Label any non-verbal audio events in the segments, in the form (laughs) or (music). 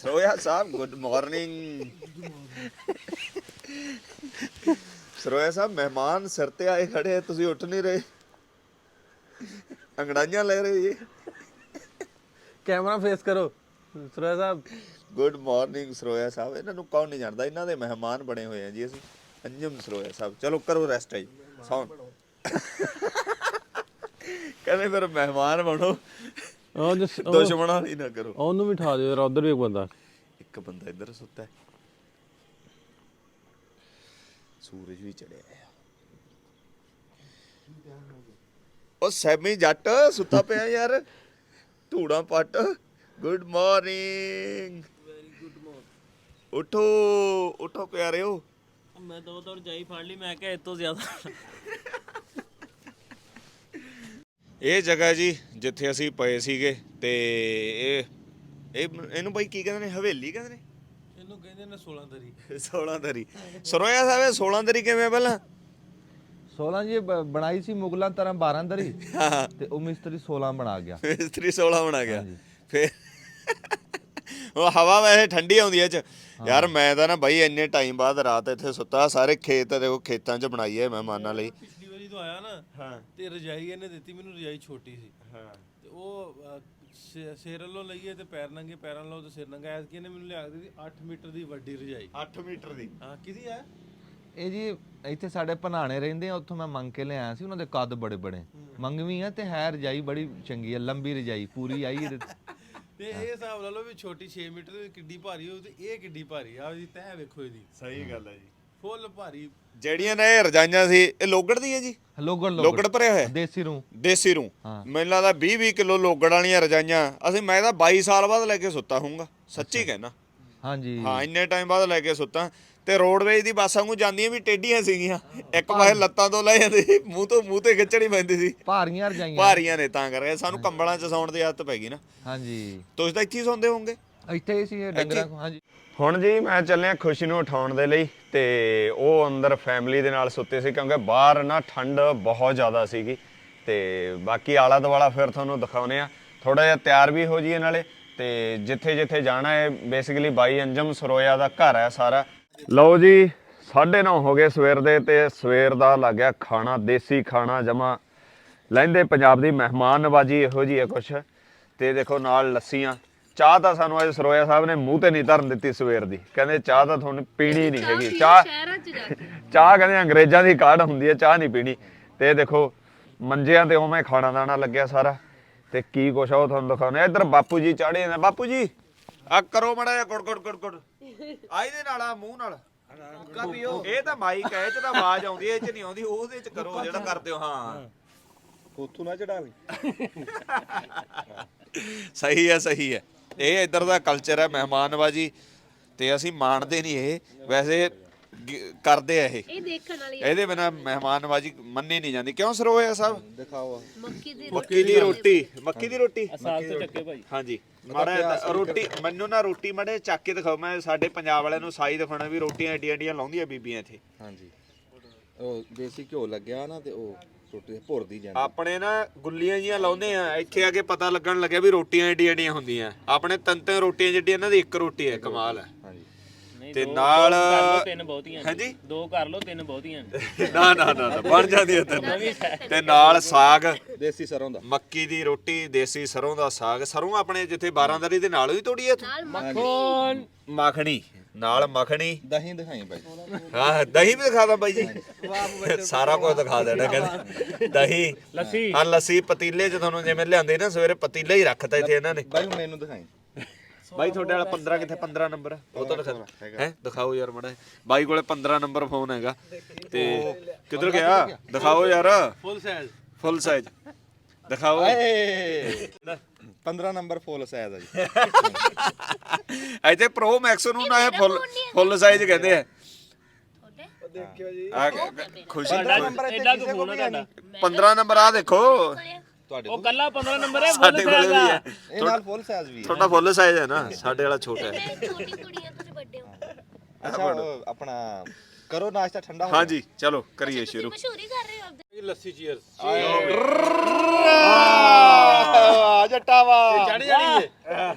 ਸਰੋਇਆ ਸਾਹਿਬ good morning Saroya ਸਾਹਿਬ ਮਹਿਮਾਨ ਸਿਰ ਤੇ ਆਏ ਖੜੇ ਆ, ਤੁਸੀਂ ਉੱਠ ਨਹੀਂ ਰਹੇ ਅੰਗੜਾਈਆਂ ਲੈ ਰਹੇ ਜੀ ਕੈਮਰਾ ਫੇਸ ਕਰੋ ਸੁਰੇਸ਼ ਸਾਹਿਬ ਗੁੱਡ ਮਾਰਨਿੰਗ ਸਰੋਇਆ ਸਾਹਿਬ ਇਹਨਾਂ ਨੂੰ ਕੌਣ ਨਹੀਂ ਜਾਣਦਾ ਇਹਨਾਂ ਦੇ ਮਹਿਮਾਨ ਬਣੇ ਹੋਏ ਆ ਜੀ ਅਸੀਂ ਅੰਜਮ ਸਰੋਇਆ ਸਾਹਿਬ ਚਲੋ ਕਰੋ ਰੈਸਟ ਆਈ ਸੌਣ ਕਹਿੰਦੇ ਫਿਰ ਮਹਿਮਾਨ ਬਣੋ ਉਹ ਜਿਸ- ਉਹ- ਦੁਸ਼ਮਣਾਂ ਹੀ ਨਾ ਕਰੋ। ਉਹਨੂੰ ਵੀ ਠਾ ਦਿਓ ਯਾਰ ਉਧਰ ਵੀ ਇੱਕ ਬੰਦਾ। ਇੱਕ ਬੰਦਾ ਇੱਧਰ ਸੁੱਤਾ ਹੈ। ਸੂਰਜ ਵੀ ਚੜਿਆ ਹੈ ਉਹ ਸੈਮੀ ਜੱਟ ਸੁੱਤਾ ਪਿਆ ਯਾਰ। ਧੂੜਾ ਪੱਟ। ਗੁੱਡ ਮਾਰਨਿੰਗ ਵੈਰੀ ਗੁੱਡ ਮੋਰ ਉਠੋ ਉਠੋ ਪਿਆਰਿਓ। ਮੈਂ ਦੋ ਦੋ ਜਾਈ ਫੜ ਲਈ ਮੈਂ ਕਿਹਾ ਇਹ ਤੋਂ ਜ਼ਿਆਦਾ। (laughs) ਇਹ ਜਗ੍ਹਾ ਜੀ ਜਿੱਥੇ ਅਸੀਂ ਪਏ ਸੀਗੇ ਤੇ ਇਹ ਇਹ ਇਹਨੂੰ ਬਾਈ ਕੀ ਕਹਿੰਦੇ ਨੇ? ਹਵੇਲੀ ਕਹਿੰਦੇ ਨੇ? ਇਹਨੂੰ ਕਹਿੰਦੇ ਨੇ 16 ਦਰੀ 16 ਦਰੀ ਸਰੋਇਆ ਸਾਹਿਬ ਇਹ 16 ਦਰੀ ਕਿਵੇਂ ਆ ਪਹਿਲਾਂ? 16 ਜੀ ਬ- ਬਣਾਈ ਸੀ ਮੁਗਲਾਂ ਤਰ੍ਹਾਂ 12 ਦਰੀ ਹਾਂ। ਤੇ ਉਹ ਮਿਸਤਰੀ 16 ਬਣਾ ਗਿਆ। ਮਿਸਤਰੀ 16 ਬਣਾ ਗਿਆ। ਫਿਰ ਉਹ ਹਵਾ ਵੈਸੇ ਠੰਡੀ ਆਉਂਦੀ ਐ ਚ। ਯਾਰ ਮੈਂ ਤਾਂ ਨਾ ਬਾਈ ਇੰਨੇ ਟਾਈਮ ਬਾਅਦ ਰਾਤ ਇੱਥੇ ਸੁੱਤਾ ਸਾਰੇ ਖੇਤ ਦੇਖੋ ਖੇਤਾਂ 'ਚ ਬਣਾਈ ਐ ਮਹਿਮਾਨਾਂ ਲਈ। ਤੋਂ ਆਇਆ ਨਾ ਹਾਂ। ਤੇ ਰਜਾਈ ਇਹਨੇ ਦਿੱਤੀ ਮੈਨੂੰ ਰਜਾਈ ਛੋਟੀ ਸੀ। ਹਾਂ। ਤੇ ਉਹ ਅਹ, ਸੇ- ਸਿਰ ਵੱਲੋਂ ਲਈਏ ਤੇ ਪੈਰ ਨੰਗੇ ਪੈਰਾਂ ਵੱਲੋਂ ਤੇ ਸਿਰ ਨੰਗਾ ਐਸ ਇਹਨੇ ਮੈਨੂੰ ਲਿਆ ਕੇ ਦਿੱਤੀ 8 ਮੀਟਰ ਦੀ ਵੱਡੀ ਰਜਾਈ। 8 ਮੀਟਰ ਦੀ। ਹਾਂ ਕਿਹਦੀ ਹੈ ਇਹ ਜੀ ਇੱਥੇ ਸਾਡੇ ਭਨਾਣੇ ਰਹਿੰਦੇ ਆ ਉੱਥੋਂ ਮੈਂ ਮੰਗ ਕੇ ਲਿਆਇਆ ਸੀ ਉਹਨਾਂ ਦੇ ਕੱਦ ਬੜੇ ਬੜੇ ਮੰਗਵੀ ਆ ਤੇ ਹੈ ਰਜਾਈ ਬੜੀ ਚੰਗੀ ਆ ਲੰਬੀ ਰਜਾਈ ਪੂਰੀ ਆਈ ਇਹਦੇ ਤੇ। (laughs) ਤੇ ਇਹ ਹਿਸਾਬ ਲਾ ਲਓ ਵੀ ਛੋਟੀ 6 ਮੀਟਰ ਦੀ ਕਿੱਡੀ ਭਾਰੀ ਹੋ ਤੇ ਇਹ ਕਿੱਡੀ ਭਾਰੀ ਆ ਇਹਦੀ ਤਹਿ ਵੇਖੋ ਇਹਦੀ। ਸਹੀ ਗੱਲ ਹੈ ਜੀ। ਫੁੱਲ ਭਾਰੀ। ਜਿਹੜੀਆਂ ਨੇ ਇਹ ਰਜਾਈਆਂ ਸੀ ਇਹ ਲੋਗੜ ਦੀਆਂ ਜੀ? ਲੋਗੜ ਲੋਗੜ। ਭਰਿਆ ਹੋਇਆ? ਦੇਸੀ ਰੂ। ਦੇਸੀ ਰੂ। ਹਾਂ। ਮੈਨੂੰ ਲੱਗਦਾ 20 20 ਕਿਲੋ ਲੋਗੜ ਵਾਲੀਆਂ ਰਜਾਈਆਂ ਅਸੀਂ ਮੈਂ ਤਾਂ 22 ਸਾਲ ਬਾਅਦ ਲੈ ਕੇ ਸੁੱਤਾ ਹੂੰਗਾ ਸੱਚੀ ਕਹਿਣਾ ਹਾਂਜੀ। ਹਾਂ ਇੰਨੇ ਟਾਈਮ ਬਾਅਦ ਲੈ ਕੇ ਸੁੱਤਾ। ਤੇ ਰੋਡਵੇਜ ਦੀ ਬੱਸ ਵਾਂਗੂ ਜਾਂਦੀਆਂ ਵੀ ਟੇਢੀਆਂ ਸੀਗੀਆਂ। ਇੱਕ ਪਾਸੇ ਲੱਤਾਂ ਤੋਂ ਲੈ ਜਾਂਦੀ ਸੀ ਮੂੰਹ ਤੋਂ ਮੂੰਹ ਤੇ ਖਿੱਚਣੀ ਪੈਂਦੀ ਸੀ। ਭਾਰੀਆਂ ਰਜਾਈਆਂ। ਭਾਰੀਆਂ ਨੇ ਤਾਂ ਕਰਕੇ। ਸਾਨੂੰ ਕੰਬਲਾਂ 'ਚ ਸੌਣ ਦੀ ਆਦਤ ਪੈ ਗਈ ਨਾ। ਹਾਂਜੀ। ਤੁਸੀਂ ਤਾਂ ਇੱਥੇ ਹੀ ਸੌਂਦੇ ਹੋਵੋਗੇ। ਇੱਥੇ ਹੀ ਸੀ ਇਹ ਡੰਗਰਾਂ ਕੋਲ, ਹਾਂਜੀ। ਹੁਣ ਜੀ ਮੈਂ ਚੱਲਿਆ ਖੁਸ਼ੀ ਨੂੰ ਉਠਾਉਣ ਦੇ ਲਈ ਤੇ ਉਹ ਅੰਦਰ ਫੈਮਿਲੀ ਦੇ ਨਾਲ ਸੁੱਤੇ ਸੀ ਕਿਉਂਕਿ ਬਾਹਰ ਨਾ ਠੰਡ ਬਹੁਤ ਜ਼ਿਆਦਾ ਸੀਗੀ ਤੇ ਬਾਕੀ ਆਲਾ ਦੁਆਲਾ ਫਿਰ ਤੁਹਾਨੂੰ ਦਿਖਾਉਨੇ ਆ ਥੋੜਾ ਜਿਹਾ ਤਿਆਰ ਵੀ ਹੋ ਜੀਏ ਨਾਲੇ ਤੇ ਜਿੱਥੇ ਜਿੱਥੇ ਜਾਣਾ ਹੈ ਬੇਸਿਕਲੀ ਬਾਈ ਅੰਜਮ ਸਰੋਇਆ ਦਾ ਘਰ ਹੈ ਸਾਰਾ। ਲਓ ਜੀ 9:30 ਹੋ ਗਏ ਸਵੇਰ ਦੇ ਤੇ ਸਵੇਰ ਦਾ ਲੱਗ ਗਿਆ ਖਾਣਾ ਦੇਸੀ ਖਾਣਾ ਜਮਾ। ਲੈਂਦੇ ਪੰਜਾਬ ਦੀ ਮਹਿਮਾਨ ਨਵਾਜੀ ਇਹੋ ਜੀ ਹੈ ਕੁਛ। ਤੇ ਦੇਖੋ ਨਾਲ ਲੱਸੀਆਂ ਚਾਹ ਤਾਂ ਸਾਨੂੰ ਅੱਜ ਸਰੋਇਆ ਸਾਹਿਬ ਨੇ ਮੂੰਹ ਤੇ ਨਹੀਂ ਧਰਨ ਦਿੱਤੀ ਸਵੇਰ ਦੀ। ਕਹਿੰਦੇ ਚਾਹ ਤਾਂ ਤੁਹਾਨੂੰ ਪੀਣੀ ਨਹੀਂ ਹੈਗੀ। ਚਾਹ ਸ਼ਹਿਰਾਂ 'ਚ ਜਾ ਕੇ। ਚਾਹ ਕਹਿੰਦੇ ਅੰਗਰੇਜ਼ਾਂ ਦੀ ਕਾਢ ਹੁੰਦੀ ਹੈ ਚਾਹ ਨਹੀਂ ਪੀਣੀ। ਤੇ ਇਹ ਦੇਖੋ ਮੰਜਿਆਂ ਤੇ ਉਵੇਂ ਖਾਣਾ ਦਾਣਾ ਲੱਗਿਆ ਸਾਰਾ। ਤੇ ਕੀ ਕੁਛ ਆ ਉਹ ਤੁਹਾਨੂੰ ਦਿਖਾਉਣੇ ਇੱਧਰ ਬਾਪੂ ਜੀ ਚਾੜੇ ਨੇ ਬਾਪੂ ਜੀ ਆ ਕਰੋ ਮੜਾ ਜਿਹਾ ਗੁੜ ਗੁੜ ਗੁੜ ਗੁੜ। ਆ ਇਹਦੇ ਨਾਲ ਆ ਮੂੰਹ ਨਾਲ। ਇਹ ਤਾਂ ਮਾਈਕ ਹੈ ਇਹ ਚ ਤਾਂ ਆਵਾਜ਼ ਆਉਂਦੀ ਹੈ ਇਹ ਚ ਨਹੀਂ ਆਉਂਦੀ। ਉਹਦੇ ਚ ਕਰੋ ਜਿਹੜਾ ਕਰਦੇ ਹੋ ਹਾਂ। ਉਥੋਂ ਨਾ ਚੜਾ ਲਈ ਸਹੀ ਹੈ ਸਹੀ ਹੈ। ਇਹ ਇੱਧਰ ਦਾ ਕਲਚਰ ਹੈ ਮਹਿਮਾਨਵਾਜੀ ਤੇ ਅਸੀਂ ਮਾਣਦੇ ਨਹੀਂ ਇਹ। ਵੈਸੇ ਗ- ਕਰਦੇ ਆ ਇਹ। ਇਹ ਦੇਖਣ ਵਾਲੀ ਇਹਦੇ ਬਿਨਾ ਮਹਿਮਾਨਵਾਜੀ ਮੰਨੀ ਨਹੀਂ ਜਾਂਦੀ। ਕਿਉਂ ਸਰੋਇਆ ਸਾਹਿਬ? ਦਿਖਾਓ। ਮੱਕੀ ਦੀ ਮੱਕੀ ਦੀ ਰੋਟੀ। ਮੱਕੀ ਦੀ ਰੋਟੀ? ਸਾਗ ਤੋਂ ਚੱਕੇ ਭਾਈ। ਹਾਂਜੀ। ਮਾੜਾ ਰੋਟੀ ਮੈਨੂੰ ਨਾ ਰੋਟੀ ਮਾੜੇ ਚੱਕ ਕੇ ਦਿਖਾਓ। ਮੈਂ ਸਾਡੇ ਪੰਜਾਬ ਵਾਲਿਆਂ ਨੂੰ ਸਾਈ ਦਿਖਾਉਣਾ ਵੀ ਰੋਟੀਆਂ ਏਡੀਆਂ ਏਡੀਆਂ ਲਾਉਂਦੀਆਂ ਬੀਬੀਆਂ ਇੱਥੇ। ਹਾਂਜੀ। ਉਹ ਦੇਸੀ ਘਿਓ ਲੱਗਿਆ ਨਾ ਤੇ ਉਹ ਰੋਟੀ ਭੁਰਦੀ ਜਾਂਦੀ। ਆਪਣੇ ਨਾ ਗੁੱਲੀਆਂ ਜੀਆਂ ਲਾਉਂਦੇ ਆ ਇੱਥੇ ਆ ਕੇ ਪਤਾ ਲੱਗਣ ਲੱਗਿਆ ਵੀ ਰੋਟੀਆਂ ਏਡੀਆਂ ਏਡੀਆਂ ਹੁੰਦੀਆਂ। ਆਪਣੇ ਤਿੰਨ ਤਿੰਨ ਰੋਟੀਆਂ ਜਿੱਡੀਆਂ ਇਹਨਾਂ ਦੀ ਇੱਕ ਰੋਟੀ ਹੈ ਕਮਾਲ ਹੈ। ਹਾਂਜੀ। ਤੇ ਨਾਲ- ਦੋ ਕਰ ਲਓ ਤਿੰਨ ਬਹੁਤੀਆਂ ਨੇ। ਹਾਂਜੀ? ਦੋ ਕਰ ਲਓ ਤਿੰਨ ਬਹੁਤੀਆਂ ਨੇ। ਨਾ ਨਾ ਨਾ ਨਾ, ਬਣ ਜਾਂਦੀ ਹੈ ਤਿੰਨ ਤੇ ਨਾਲ ਸਾਗ। ਦੇਸੀ ਸਰੋਂ ਦਾ। ਮੱਕੀ ਦੀ ਰੋਟੀ ਦੇਸੀ ਸਰੋਂ ਦਾ ਸਾਗ। ਸਰੋਂ ਆਪਣੇ ਜਿੱਥੇ ਬਾਰਾਂਦਰੀ ਦੇ ਨਾਲ ਹੀ ਤੋੜੀ ਹੈ ਕੌਣ ਮੱਖਣੀ। ਨਾਲ ਮੱਖਣੀ। ਦਹੀਂ ਦਿਖਾਈ ਬਾਈ ਹਾਂ ਦਹੀਂ ਵੀ ਦਿਖਾ ਦਾਂ ਬਾਈ ਜੀ। ਸਾਰਾ ਕੁਝ ਦਿਖਾ ਦੇਣਾ ਕਹਿੰਦੇ। ਦਹੀਂ। ਲੱਸੀ। ਹਾਂ ਲੱਸੀ ਪਤੀਲੇ ਚ ਤੁਹਾਨੂੰ ਜਿਵੇਂ ਲਿਆਂਦੇ ਨਾ ਸਵੇਰੇ ਪਤੀਲੇ ਹੀ ਰੱਖਤਾ ਇੱਥੇ ਇਹਨਾਂ ਨੇ। ਬਾਈ ਹੁਣ ਮੈਨੂੰ ਦਿਖਾਈ। ਬਾਈ ਤੁਹਾਡੇ ਵਾਲਾ 15 ਕਿੱਥੇ? 15 ਨੰਬਰ ਉਹ ਤਾਂ ਦਿਖਾ ਹੈ ਦਿਖਾਓ ਯਾਰ ਮੜਾ ਬਾਈ ਕੋਲੇ 15 ਨੰਬਰ ਫੋਨ ਹੈਗਾ। ਤੇ ਕਿੱਧਰ ਗਿਆ? ਦਿਖਾਓ ਯਾਰ। ਫੁੱਲ ਸਾਈਜ਼ ਫੁੱਲ ਸਾਈਜ਼ ਦਿਖਾਓ। ਏ 15 ਨੰਬਰ ਫੁੱਲ ਸਾਈਜ਼ ਆ ਜੀ। ਇੱਥੇ ਪ੍ਰੋ ਮੈਕਸ ਨੂੰ ਨਾ ਇਹ ਫੁੱਲ ਫੁੱਲ ਸਾਈਜ਼ ਕਹਿੰਦੇ ਆ। ਤੁਹਾਡੇ? ਆ ਖੁਸ਼ੀ ਐਡਾ ਕੁ ਫੋਨ ਆ ਤੁਹਾਡਾ। 15 ਨੰਬਰ ਆ ਦੇਖੋ। ਤੁਹਾਡੇ ਉਹ ਕੱਲਾ? 15 ਨੰਬਰ ਹੈ ਸਾਡੇ ਕੋਲੇ ਵੀ ਹੈ। ਇਹ ਨਾਲ ਫੁੱਲ ਸਾਈਜ਼ ਵੀ ਹੈ। ਤੁਹਾਡਾ ਫੁੱਲ ਸਾਈਜ਼ ਹੈ ਨਾ ਸਾਡੇ ਵਾਲਾ ਛੋਟਾ ਹੈ। ਛੋਟੀ ਕੁੜੀ ਆ ਤੁਸੀਂ ਵੱਡੇ ਹੋ। ਅੱਛਾ ਉਹ ਆਪਣਾ ਕਰੋ ਨਾਸ਼ਤਾ ਠੰਡਾ ਹੋ ਹਾਂਜੀ ਚਲੋ ਕਰੀਏ ਸ਼ੁਰੂ। ਮਸ਼ਹੂਰੀ ਕਰ ਰਹੇ ਹੋ ਆਪਦੇ? ਲੱਸੀ ਚੀਅਰਸ ਆ ਜੱਟਾ ਵਾ। ਚੜ ਜਾਣੀ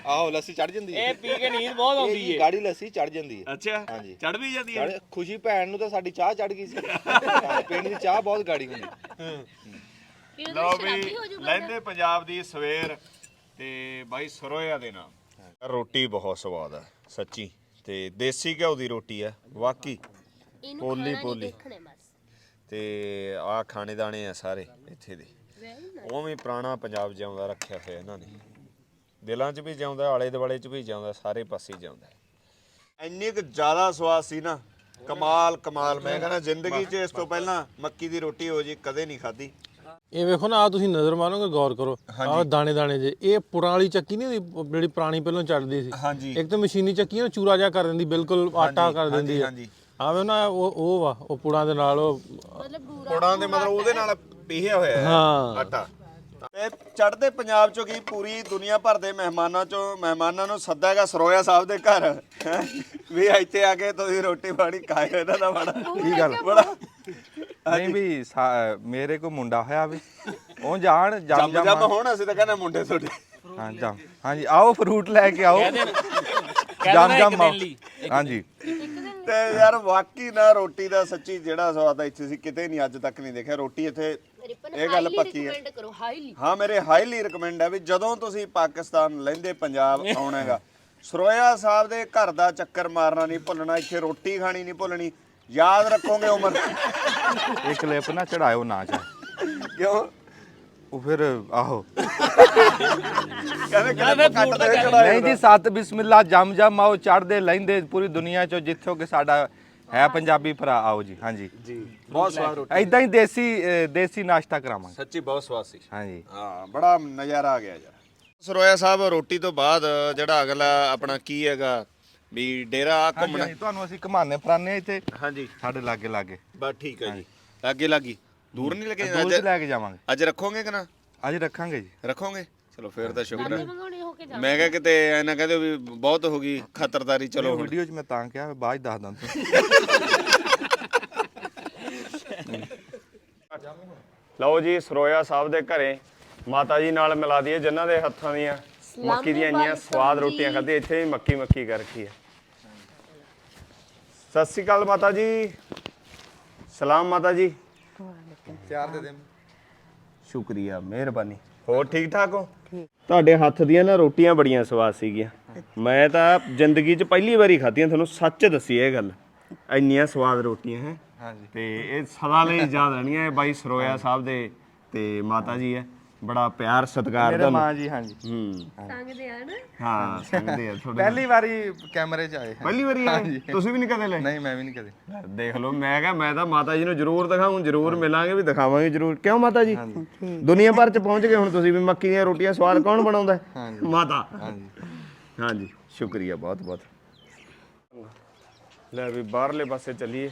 ਆਹੋ ਲੱਸੀ ਚੜ ਜਾਂਦੀ ਹੈ ਇਹ ਪੀ ਕੇ ਨੀਂਦ ਬਹੁਤ ਆਉਂਦੀ ਏ। ਗਾੜੀ ਲੱਸੀ ਚੜ ਜਾਂਦੀ ਹੈ ਅੱਛਾ ਹਾਂਜੀ। ਚੜ ਵੀ ਜਾਂਦੀ ਚੜ੍ਹ- ਖੁਸ਼ੀ ਭੈਣ ਨੂੰ ਤਾਂ ਸਾਡੀ ਚਾਹ ਚੜ ਗਈ ਸੀ। ਹਾਂ, (laughs) ਪਿੰਡ ਦੀ ਚਾਹ ਬਹੁਤ ਗਾੜੀ ਹੁੰਦੀ ਲਓ ਵੀ ਲਹਿੰਦੇ ਪੰਜਾਬ ਦੀ ਸਵੇਰ ਤੇ ਬਾਈ ਸਰੋਇਆ ਦੇ ਨਾਲ ਰੋਟੀ ਬਹੁਤ ਸਵਾਦ ਹੈ ਸੱਚੀ। ਤੇ ਦੇਸੀ ਘਿਓ ਦੀ ਰੋਟੀ ਵਾਕਈ ਇਹਨੂੰ ਪੋਲੀ ਪੋਲੀ। ਤੇ ਆ ਖਾਣੇ ਦਾਣੇ ਆ ਸਾਰੇ ਇੱਥੇ ਦੇ। ਉਵੇਂ ਪੁਰਾਣਾ ਪੰਜਾਬ ਜਿਉਂਦਾ ਰੱਖਿਆ ਹੋਇਆ ਇਹਨਾਂ ਨੇ। ਦਿਲਾਂ 'ਚ ਵੀ ਜਿਉਂਦਾ ਆਲੇ ਦੁਆਲੇ 'ਚ ਵੀ ਜਿਉਂਦਾ ਸਾਰੇ ਪਾਸੇ ਜਿਉਂਦਾ। ਇੰਨੀ ਕੁ ਜ਼ਿਆਦਾ ਸਵਾਦ ਸੀ ਨਾ ਕਮਾਲ ਕਮਾਲ। ਮੈਂ ਕਹਿੰਦਾ ਜ਼ਿੰਦਗੀ 'ਚ ਇਸ ਤੋਂ ਪਹਿਲਾਂ ਮੱਕੀ ਦੀ ਰੋਟੀ ਹੋ ਜੀ ਕਦੇ ਨਹੀਂ ਖਾਧੀ। ਇਹ ਵੇਖੋ ਨਾ ਆ ਤੁਸੀਂ ਨਜ਼ਰ ਮਾਰੋਗੇ ਗੌਰ ਕਰੋ। ਆ ਦਾਣੇ ਦਾਣੇ ਜੇ। ਇਹ ਪੁਰਾਣੀ ਚੱਕੀ ਨਹੀਂ ਹੁੰਦੀ ਜਿਹੜੀ ਪੁਰਾਣੀ ਪਹਿਲਾਂ ਚੜਦੀ ਸੀ? ਇੱਕ ਤਾਂ ਮਸ਼ੀਨੀ ਚੱਕੀ ਨਾ ਚੂਰਾ ਜਿਹਾ ਕਰ ਦਿੰਦੀ ਬਿਲਕੁਲ ਆਟਾ ਕਰ ਦਿੰਦੀ ਹੈ ਆਵੇ ਨਾ ਉਹ ਉਹ ਵਾ ਉਹ ਪੁੜਾਂ ਦੇ ਨਾਲ ਉਹ ਮਤਲਬ ਕੋੜਾਂ ਦੇ ਮਤਲਬ ਉਹਦੇ ਨਾਲ ਪੀਹਿਆ ਹੋਇਆ ਹੈ ਹਾਂ। ਆਟਾ। ਤੇ ਚੜ੍ਹਦੇ ਪੰਜਾਬ ਚੋਂ ਕੀ ਪੂਰੀ ਦੁਨੀਆ ਭਰ ਦੇ ਮਹਿਮਾਨਾਂ ਚੋਂ ਮਹਿਮਾਨਾਂ ਨੂੰ ਸੱਦਾ ਹੈਗਾ ਸਰੋਇਆ ਸਾਹਿਬ ਦੇ ਘਰ? ਹੈਂ। ਵੀ ਇੱਥੇ ਆ ਕੇ ਤੁਸੀਂ ਰੋਟੀ ਪਾਣੀ ਖਾਇਓ ਇਹਨਾਂ ਦਾ ਬੜਾ ਕੀ ਗੱਲ? ਬੜਾ ਨਹੀਂ ਵੀ ਸਾ- ਮੇਰੇ ਕੋ ਮੁੰਡਾ ਹੋਇਆ ਵੀ। ਉਹ ਜਾਣ ਜਮ ਜੰਮ ਜਮ ਜੰਮ ਹੋਣ ਅਸੀਂ ਤਾਂ ਕਹਿੰਦੇ ਮੁੰਡੇ ਤੁਹਾਡੇ। ਹਾਂ ਜਮ। ਹਾਂਜੀ ਆਓ ਫਰੂਟ ਲੈ ਕੇ ਆਓ। ਜਮ ਜਮ ਇੱਕ ਦਿਨ ਲਈ ਹਾਂਜੀ। ਤੇ ਯਾਰ ਵਾਕੀ ਨਾ ਰੋਟੀ ਦਾ ਸੱਚੀ ਜਿਹੜਾ ਸਵਾਦ ਆ ਇੱਥੇ ਸੀ ਕਿਤੇ ਨਹੀਂ ਅੱਜ ਤੱਕ ਨਹੀਂ ਦੇਖਿਆ। ਰੋਟੀ ਇੱਥੇ ਰਿਪਨ ਇਹ ਗੱਲ ਪੱਕੀ ਹੈ। ਰਿਕਮੈਂਡ ਕਰੋ ਹਾਈਲੀ ਹਾਂ ਮੇਰੇ ਹਾਈਲੀ ਰეკਮੈਂਡ ਹੈ ਵੀ ਜਦੋਂ ਤੁਸੀਂ ਪਾਕਿਸਤਾਨ ਲੈਂਦੇ ਪੰਜਾਬ (laughs) ਆਉਣਾਗਾ ਸਰੋਇਆ ਸਾਹਿਬ ਦੇ ਘਰ ਦਾ ਚੱਕਰ ਮਾਰਨਾ ਨਹੀਂ ਭੁੱਲਣਾ ਇੱਥੇ ਰੋਟੀ ਖਾਣੀ ਨਹੀਂ ਭੁੱਲਣੀ। ਯਾਦ ਰੱਖੋਗੇ ਉਮਰ? (laughs) ਇਹ ਕਲਿੱਪ ਨਾ ਚੜਾਇਓ ਨਾ ਚਾ ਕਿਉਂ? ਉਹ ਫਿਰ ਆਹੋ। ਕਹਿੰਦੇ ਕਹਿੰਦੇ ਕੱਟ ਦੇ ਚੜਾਏ ਨਹੀਂ ਜੀ ਸਤ ਬਿਸਮਿਲ੍ਲਾ ਜਮ ਜਮ ਆਓ ਚੜਦੇ ਲੈਂਦੇ ਪੂਰੀ ਦੁਨੀਆ ਚੋਂ ਜਿੱਥੋਂ ਕਿ ਸਾਡਾ ਹੈ ਪੰਜਾਬੀ ਭਰਾ ਆਓ ਜੀ ਹਾਂਜੀ। ਜੀ। ਬਹੁਤ ਸਵਾਦ ਰੋਟੀ। ਐਦਾਂ ਹੀ ਦੇਸੀ ਅ, ਦੇਸੀ ਨਾਸ਼ਤਾ ਕਰਾਵਾਂਗੇ। ਸੱਚੀ ਬਹੁਤ ਸਵਾਦ ਸੀ। ਹਾਂਜੀ। ਹਾਂ ਬੜਾ ਨਜ਼ਾਰਾ ਆ ਗਿਆ ਯਾਰ। ਸਰੋਇਆ ਸਾਹਿਬ ਰੋਟੀ ਤੋਂ ਬਾਅਦ ਜਿਹੜਾ ਅਗਲਾ ਆਪਣਾ ਕੀ ਹੈਗਾ ਵੀ ਡੇਰਾ ਘੁੰਮਣਾ ਹਾਂਜੀ, ਤੁਹਾਨੂੰ ਅਸੀਂ ਘਮਾਨੇ ਫਰਾਨੇ ਇੱਥੇ। ਹਾਂਜੀ। ਸਾਡੇ ਲਾਗੇ ਲਾਗੇ। ਬਸ ਠੀਕ ਹੈ ਜੀ। ਲਾਗੇ ਲਾਗੀ। ਦੂਰ ਨਹੀਂ ਲੱਗੇ? ਦੂਰ ਅੱਜ ਲੈ ਕੇ ਜਾਵਾਂਗੇ। ਅੱਜ ਰੱਖੋਗੇ ਕਿ ਨਾ? ਅੱਜ ਰੱਖਾਂਗੇ ਜੀ। ਰੱਖੋਗੇ? ਚਲੋ ਫੇਰ ਤਾਂ ਸ਼ੁਕਰ ਹੈ। ਮੰਗਾਉਣੇ ਹੋ ਕੇ ਜਾ ਮੈਂ ਕਿਹਾ ਕਿਤੇ ਐ ਨਾ ਕਹਦੇ ਵੀ ਬਹੁਤ ਹੋ ਗਈ ਖਤਰਦਾਰੀ ਚਲੋ ਹੁਣ। ਵੀਡੀਓ 'ਚ ਮੈਂ ਤਾਂ ਕਿਹਾ ਬਾਅਦ 'ਚ ਦੱਸ ਦਾਂ ਤੂੰ ਲਓ ਜੀ ਸਰੋਇਆ ਸਾਹਿਬ ਦੇ ਘਰੇ ਮਾਤਾ ਜੀ ਨਾਲ ਮਿਲਾ ਦਈਏ ਜਿਨ੍ਹਾਂ ਦੇ ਹੱਥਾਂ ਦੀਆਂ ਮੱਕੀ ਦੀਆਂ ਇੰਨੀਆਂ ਸਵਾਦ ਰੋਟੀਆਂ ਖਾਧੀ ਇੱਥੇ ਵੀ ਮੱਕੀ ਮੱਕੀ ਕਰ ਰੱਖੀ ਹੈ। ਸਤਿ ਸ਼੍ਰੀ ਅਕਾਲ ਮਾਤਾ ਜੀ। ਸਲਾਮ ਮਾਤਾ ਜੀ। ਚਾਰ ਦੇ ਦੇ। ਸ਼ੁਕਰੀਆ ਮਿਹਰਬਾਨੀ। ਹੋਰ ਠੀਕ ਠਾਕ ਹੋ? ਤੁਹਾਡੇ ਹੱਥ ਦੀਆਂ ਨਾ ਰੋਟੀਆਂ ਬੜੀਆਂ ਸਵਾਦ ਸੀਗੀਆਂ। ਮੈਂ ਤਾਂ ਜ਼ਿੰਦਗੀ 'ਚ ਪਹਿਲੀ ਵਾਰੀ ਖਾਧੀਆਂ ਤੁਹਾਨੂੰ ਸੱਚ ਦੱਸੀ ਇਹ ਗੱਲ। ਇੰਨੀਆਂ ਸਵਾਦ ਰੋਟੀਆਂ ਹੈ। ਹਾਂਜੀ। ਤੇ ਇਹ ਸਦਾ ਲਈ ਯਾਦ ਰਹਿਣੀਆਂ ਇਹ ਬਾਈ ਸਰੋਇਆ ਸਾਹਿਬ ਦੇ ਤੇ ਮਾਤਾ ਜੀ ਹੈ। ਬੜਾ ਪਿਆਰ ਸਤਿਕਾਰ ਮੇਰੇ ਮਾਂ ਜੀ ਹਾਂਜੀ। ਹੂੰ। ਸੰਗਦੇ ਆ ਨਾ। ਹਾਂ ਸੰਗਦੇ ਆ ਤੁਹਾਡੇ ਪਹਿਲੀ ਵਾਰੀ ਕੈਮਰੇ 'ਚ ਆਏ ਪਹਿਲੀ ਵਾਰੀ ਆਏ? ਤੁਸੀਂ ਵੀ ਨਹੀਂ ਕਦੇ ਲਏ? ਨਹੀਂ ਮੈਂ ਵੀ ਨਹੀਂ ਕਦੇ। ਦੇਖ ਲਓ ਮੈਂ ਕਿਹਾ ਮੈਂ ਤਾਂ ਮਾਤਾ ਜੀ ਨੂੰ ਜ਼ਰੂਰ ਦਿਖਾਉਂ ਜ਼ਰੂਰ ਮਿਲਾਂਗੇ ਵੀ ਦਿਖਾਵਾਂਗੇ ਜ਼ਰੂਰ। ਕਿਉਂ ਮਾਤਾ ਜੀ? ਦੁਨੀਆ ਭਰ ਚ ਪਹੁੰਚ ਗਏ ਹੁਣ ਤੁਸੀਂ ਵੀ ਮੱਕੀ ਦੀਆਂ ਰੋਟੀਆਂ ਸਵਾਦ ਕੌਣ ਬਣਾਉਂਦਾ? ਹੈ? ਮਾਤਾ। ਹਾਂਜੀ। ਹਾਂਜੀ ਸ਼ੁਕਰੀਆ ਬਹੁਤ ਬਹੁਤ ਲੈ ਵੀ ਬਾਹਰਲੇ ਪਾਸੇ ਚੱਲੀਏ।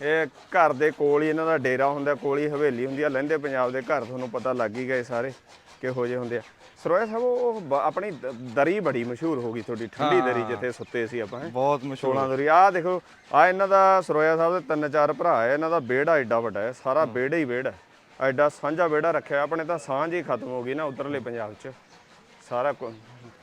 ਇਹ ਘਰ ਦੇ ਕੋਲ ਹੀ ਇਹਨਾਂ ਦਾ ਡੇਰਾ ਹੁੰਦਾ ਕੋਲ ਹੀ ਹਵੇਲੀ ਹੁੰਦੀ ਆ ਲਹਿੰਦੇ ਪੰਜਾਬ ਦੇ ਘਰ ਤੁਹਾਨੂੰ ਪਤਾ ਲੱਗ ਹੀ ਗਏ ਸਾਰੇ ਕਿਹੋ ਜਿਹੇ ਹੁੰਦੇ ਆ ਸਰੋਇਆ ਸਾਹਿਬ ਉਹ ਬ- ਆਪਣੀ ਦ- ਦਰੀ ਬੜੀ ਮਸ਼ਹੂਰ ਹੋ ਗਈ ਤੁਹਾਡੀ ਠੰਡੀ ਦਰੀ ਜਿੱਥੇ ਸੁੱਤੇ ਸੀ ਆਪਾਂ ਹੈਂ। ਬਹੁਤ ਮਸ਼ਹੂਰ 16 ਦਰੀ ਆਹ ਦੇਖੋ ਆ ਇਹਨਾਂ ਦਾ ਸਰੋਇਆ ਸਾਹਿਬ ਦੇ ਤਿੰਨ ਚਾਰ ਭਰਾ ਹੈ ਇਹਨਾਂ ਦਾ ਵਿਹੜਾ ਐਡਾ ਵੱਡਾ ਹੈ ਸਾਰਾ ਵਿਹੜਾ ਹੀ ਵਿਹੜਾ ਹੈ। ਐਡਾ ਸਾਂਝਾ ਵਿਹੜਾ ਰੱਖਿਆ ਆਪਣੇ ਤਾਂ ਸਾਂਝ ਹੀ ਖਤਮ ਹੋ ਗਈ ਨਾ ਉਧਰਲੇ ਪੰਜਾਬ 'ਚ ਸਾਰਾ ਕੁ-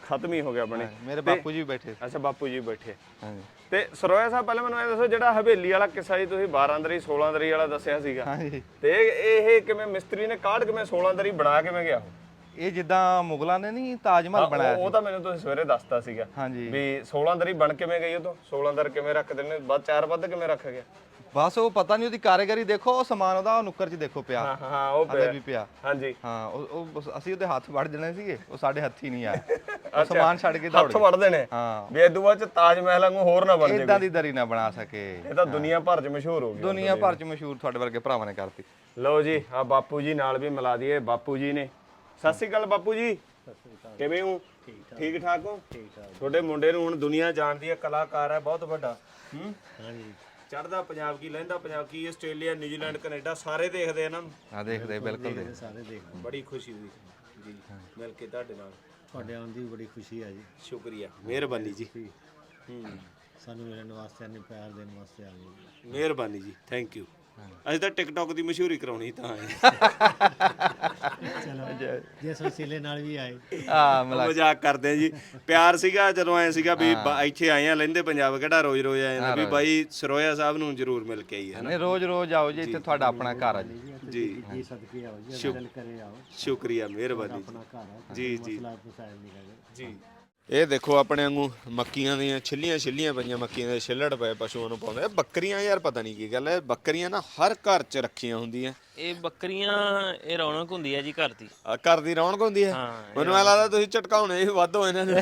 ਖਤਮ ਹੀ ਹੋ ਗਿਆ ਆਪਣੇ। ਮੇਰੇ ਬਾਪੂ ਜੀ ਵੀ ਬੈਠੇ। ਅੱਛਾ ਬਾਪੂ ਜੀ ਬੈਠੇ। ਹਾਂਜੀ। ਤੇ ਸਰੋਇਆ ਸਾਹਿਬ ਪਹਿਲਾਂ ਮੈਨੂੰ ਇਹ ਦੱਸੋ ਜਿਹੜਾ ਹਵੇਲੀ ਵਾਲਾ ਕਿੱਸਾ ਜੀ ਤੁਸੀਂ 12 ਦਰੀ 16 ਦਰੀ ਵਾਲਾ ਦੱਸਿਆ ਸੀਗਾ। ਹਾਂਜੀ। ਤੇ ਇਹ ਇਹ ਕਿਵੇਂ ਮਿਸਤਰੀ ਨੇ ਕਾਢ ਕਿਵੇਂ 16 ਦਰੀ ਬਣਾ ਕਿਵੇਂ ਗਿਆ? ਇਹ ਜਿੱਦਾਂ ਮੁਗਲਾਂ ਨੇ ਨਹੀਂ ਤਾਜ ਮਹਿਲ ਬਣਾਇਆ ਉਹ ਤਾਂ ਮੈਨੂੰ ਤੁਸੀਂ ਸਵੇਰੇ ਦੱਸਤਾ ਸੀਗਾ ਹਾਂਜੀ। ਵੀ 16 ਦਰੀ ਬਣ ਕਿਵੇਂ ਗਈ ਉਹ ਤੋਂ? 16 ਦਰ ਕਿਵੇਂ ਰੱਖ ਦਿੰਦੇ? ਬਾਅਦ ਚਾਰ ਵੱਧ ਕਿਵੇਂ ਰੱਖ ਗਿਆ? ਬਸ ਉਹ ਪਤਾ ਨਹੀਂ ਉਹਦੀ ਕਾਰੀਗਰੀ ਦੇਖੋ ਉਹ ਸਮਾਨ ਉਹਦਾ ਉਹ ਨੁੱਕਰ 'ਚ ਦੇਖੋ ਪਿਆ। ਹਾਂ ਹਾਂ ਉਹ ਹਲੇ ਪਿਆ। ਵੀ ਪਿਆ। ਹਾਂਜੀ। ਹਾਂ ਉਹ ਉਹ ਬਸ ਅਸੀਂ ਉਹਦੇ ਹੱਥ ਵੜ ਜਣੇ ਸੀਗੇ ਉਹ ਸਾਡੇ ਹੱਥ ਹੀ ਨਹੀਂ ਆਇਆ। ਉਹ ਸਮਾਨ ਛੱਡ ਕੇ ਦੌੜ। ਹੱਥ ਵੜਦੇ ਨੇ ਹਾਂ। ਵੀ ਇਦੋਂ ਬਾਅਦ ਚ ਤਾਜ ਮਹਿਲ ਵਾਂਗੂ ਹੋਰ ਨਾ ਬਣ ਜਾਵੇ। ਇਦਾਂ ਦੀ ਦਰੀ ਨਾ ਬਣਾ ਸਕੇ। ਇਹ ਤਾਂ ਦੁਨੀਆ ਭਰ ਚ ਮਸ਼ਹੂਰ ਹੋ ਗਈ ਦੁਨੀਆ ਭਰ 'ਚ ਮਸ਼ਹੂਰ ਤੁਹਾਡੇ ਵਰਗੇ ਭਰਾਵਾਂ ਨੇ ਕਰਤੀ। ਲਓ ਜੀ ਆ ਬਾਪੂ ਜੀ ਨਾਲ ਵੀ ਮਿਲਾ ਦਈਏ ਬਾਪੂ ਜੀ ਨੇ। ਸਤਿ ਸ਼੍ਰੀ ਅਕਾਲ ਬਾਪੂ ਜੀ। ਕਿਵੇਂ ਹੋ? ਠੀਕ ਠਾਕ ਹੋ? ਠੀਕ ਠਾਕ। ਤੁਹਾਡੇ ਮੁੰਡੇ ਨੂੰ ਹੁਣ ਦੁਨੀਆ ਜਾਣਦੀ ਹੈ ਕਲਾਕਾਰ ਹੈ ਬਹੁਤ ਵੱਡਾ। ਹੂੰ? ਹਾਂਜੀ। ਚੜਦਾ ਪੰਜਾਬ ਕੀ ਲਹਿੰਦਾ ਪੰਜਾਬ ਕੀ ਆਸਟ੍ਰੇਲੀਆ ਨਿਊਜ਼ੀਲੈਂਡ ਕੈਨੇਡਾ ਸਾਰੇ ਦੇਖਦੇ ਇਹਨਾਂ ਨੂੰ ਆ ਦੇਖਦੇ ਬਿਲਕੁਲ ਦੇ ਬੜੀ ਖੁਸ਼ੀ ਹੋਈ। ਜੀ ਮਿਲ ਕੇ ਤੁਹਾਡੇ ਨਾਲ। ਤੁਹਾਡੇ ਆਉਣ ਦੀ ਬੜੀ ਖੁਸ਼ੀ ਆ ਜੀ। ਸ਼ੁਕਰੀਆ। ਮਿਹਰਬਾਨੀ ਜੀ। ਹੂੰ। ਸਾਨੂੰ ਮਿਲਣ ਵਾਸਤੇ ਇੰਨੇ ਪਿਆਰ ਦੇਣ ਵਾਸਤੇ ਆ ਗਏ। ਮਿਹਰਬਾਨੀ ਜੀ। ਥੈਂਕ ਯੂ ਅਸੀਂ ਤਾਂ ਟਿਕਟੌਕ ਦੀ ਮਸ਼ਹੂਰੀ ਕਰਾਉਣੀ ਤਾਂ ਆਏ ਜਿਸ ਵਸੀਲੇ ਨਾਲ ਵੀ ਆਏ। ਆ ਮਲਾ ਮਜ਼ਾਕ ਕਰਦੇ ਆ ਜੀ। ਪਿਆਰ ਸੀਗਾ ਜਦੋਂ ਐ ਸੀਗਾ ਵੀ ਬ- ਇੱਥੇ ਆਏ ਆ ਲੈਂਦੇ ਪੰਜਾਬ ਕਿਹੜਾ ਰੋਜ਼ ਰੋਜ਼ ਆ ਜਾਂਦਾ ਵੀ ਬਾਈ ਸਰੋਇਆ ਸਾਹਿਬ ਨੂੰ ਜ਼ਰੂਰ ਮਿਲ ਕੇ ਆਈਏ ਨਹੀਂ ਰੋਜ਼ ਰੋਜ਼ ਆਓ ਜੀ ਇੱਥੇ ਤੁਹਾਡਾ ਆਪਣਾ ਘਰ ਆ ਜੀ। ਜੀ ਜੀ। ਸਦਕੇ ਆਓ ਜੀ ਦਿਲ ਕਰੇ ਆਓ। ਸ਼ੁਕਰੀਆ ਮਿਹਰਬਾਨੀ ਆਪਣਾ ਘਰ ਆ ਜੀ ਜੀ। ਮਸਲਾ ਪਸਾਇਲ ਨਹੀਂ ਕਰੇ ਜੀ। ਇਹ ਦੇਖੋ ਆਪਣੇ ਵਾਂਗੂ ਮੱਕੀਆਂ ਦੀਆਂ ਛਿੱਲੀਆਂ ਛਿੱਲੀਆਂ ਪਈਆਂ ਮੱਕੀਆਂ ਦੇ ਛਿੱਲੜ ਪਏ ਪਸ਼ੂਆਂ ਨੂੰ ਪਾਉਂਦੇ। ਬੱਕਰੀਆਂ ਯਾਰ ਪਤਾ ਨਹੀਂ ਕੀ ਗੱਲ ਹੈ ਬੱਕਰੀਆਂ ਨਾ ਹਰ ਘਰ 'ਚ ਰੱਖੀਆਂ ਹੁੰਦੀਆਂ। ਇਹ ਬੱਕਰੀਆਂ ਇਹ ਰੌਣਕ ਹੁੰਦੀ ਹੈ ਜੀ ਘਰ ਦੀ। ਆ ਘਰ ਦੀ ਰੌਣਕ ਹੁੰਦੀ ਹੈ ਹਾਂ, ਮੈਨੂੰ ਐ ਲੱਗਦਾ ਤੁਸੀਂ ਝਟਕਾਉਣੇ ਹੀ ਵੱਧ ਹੋ ਇਹਨਾਂ ਨੂੰ।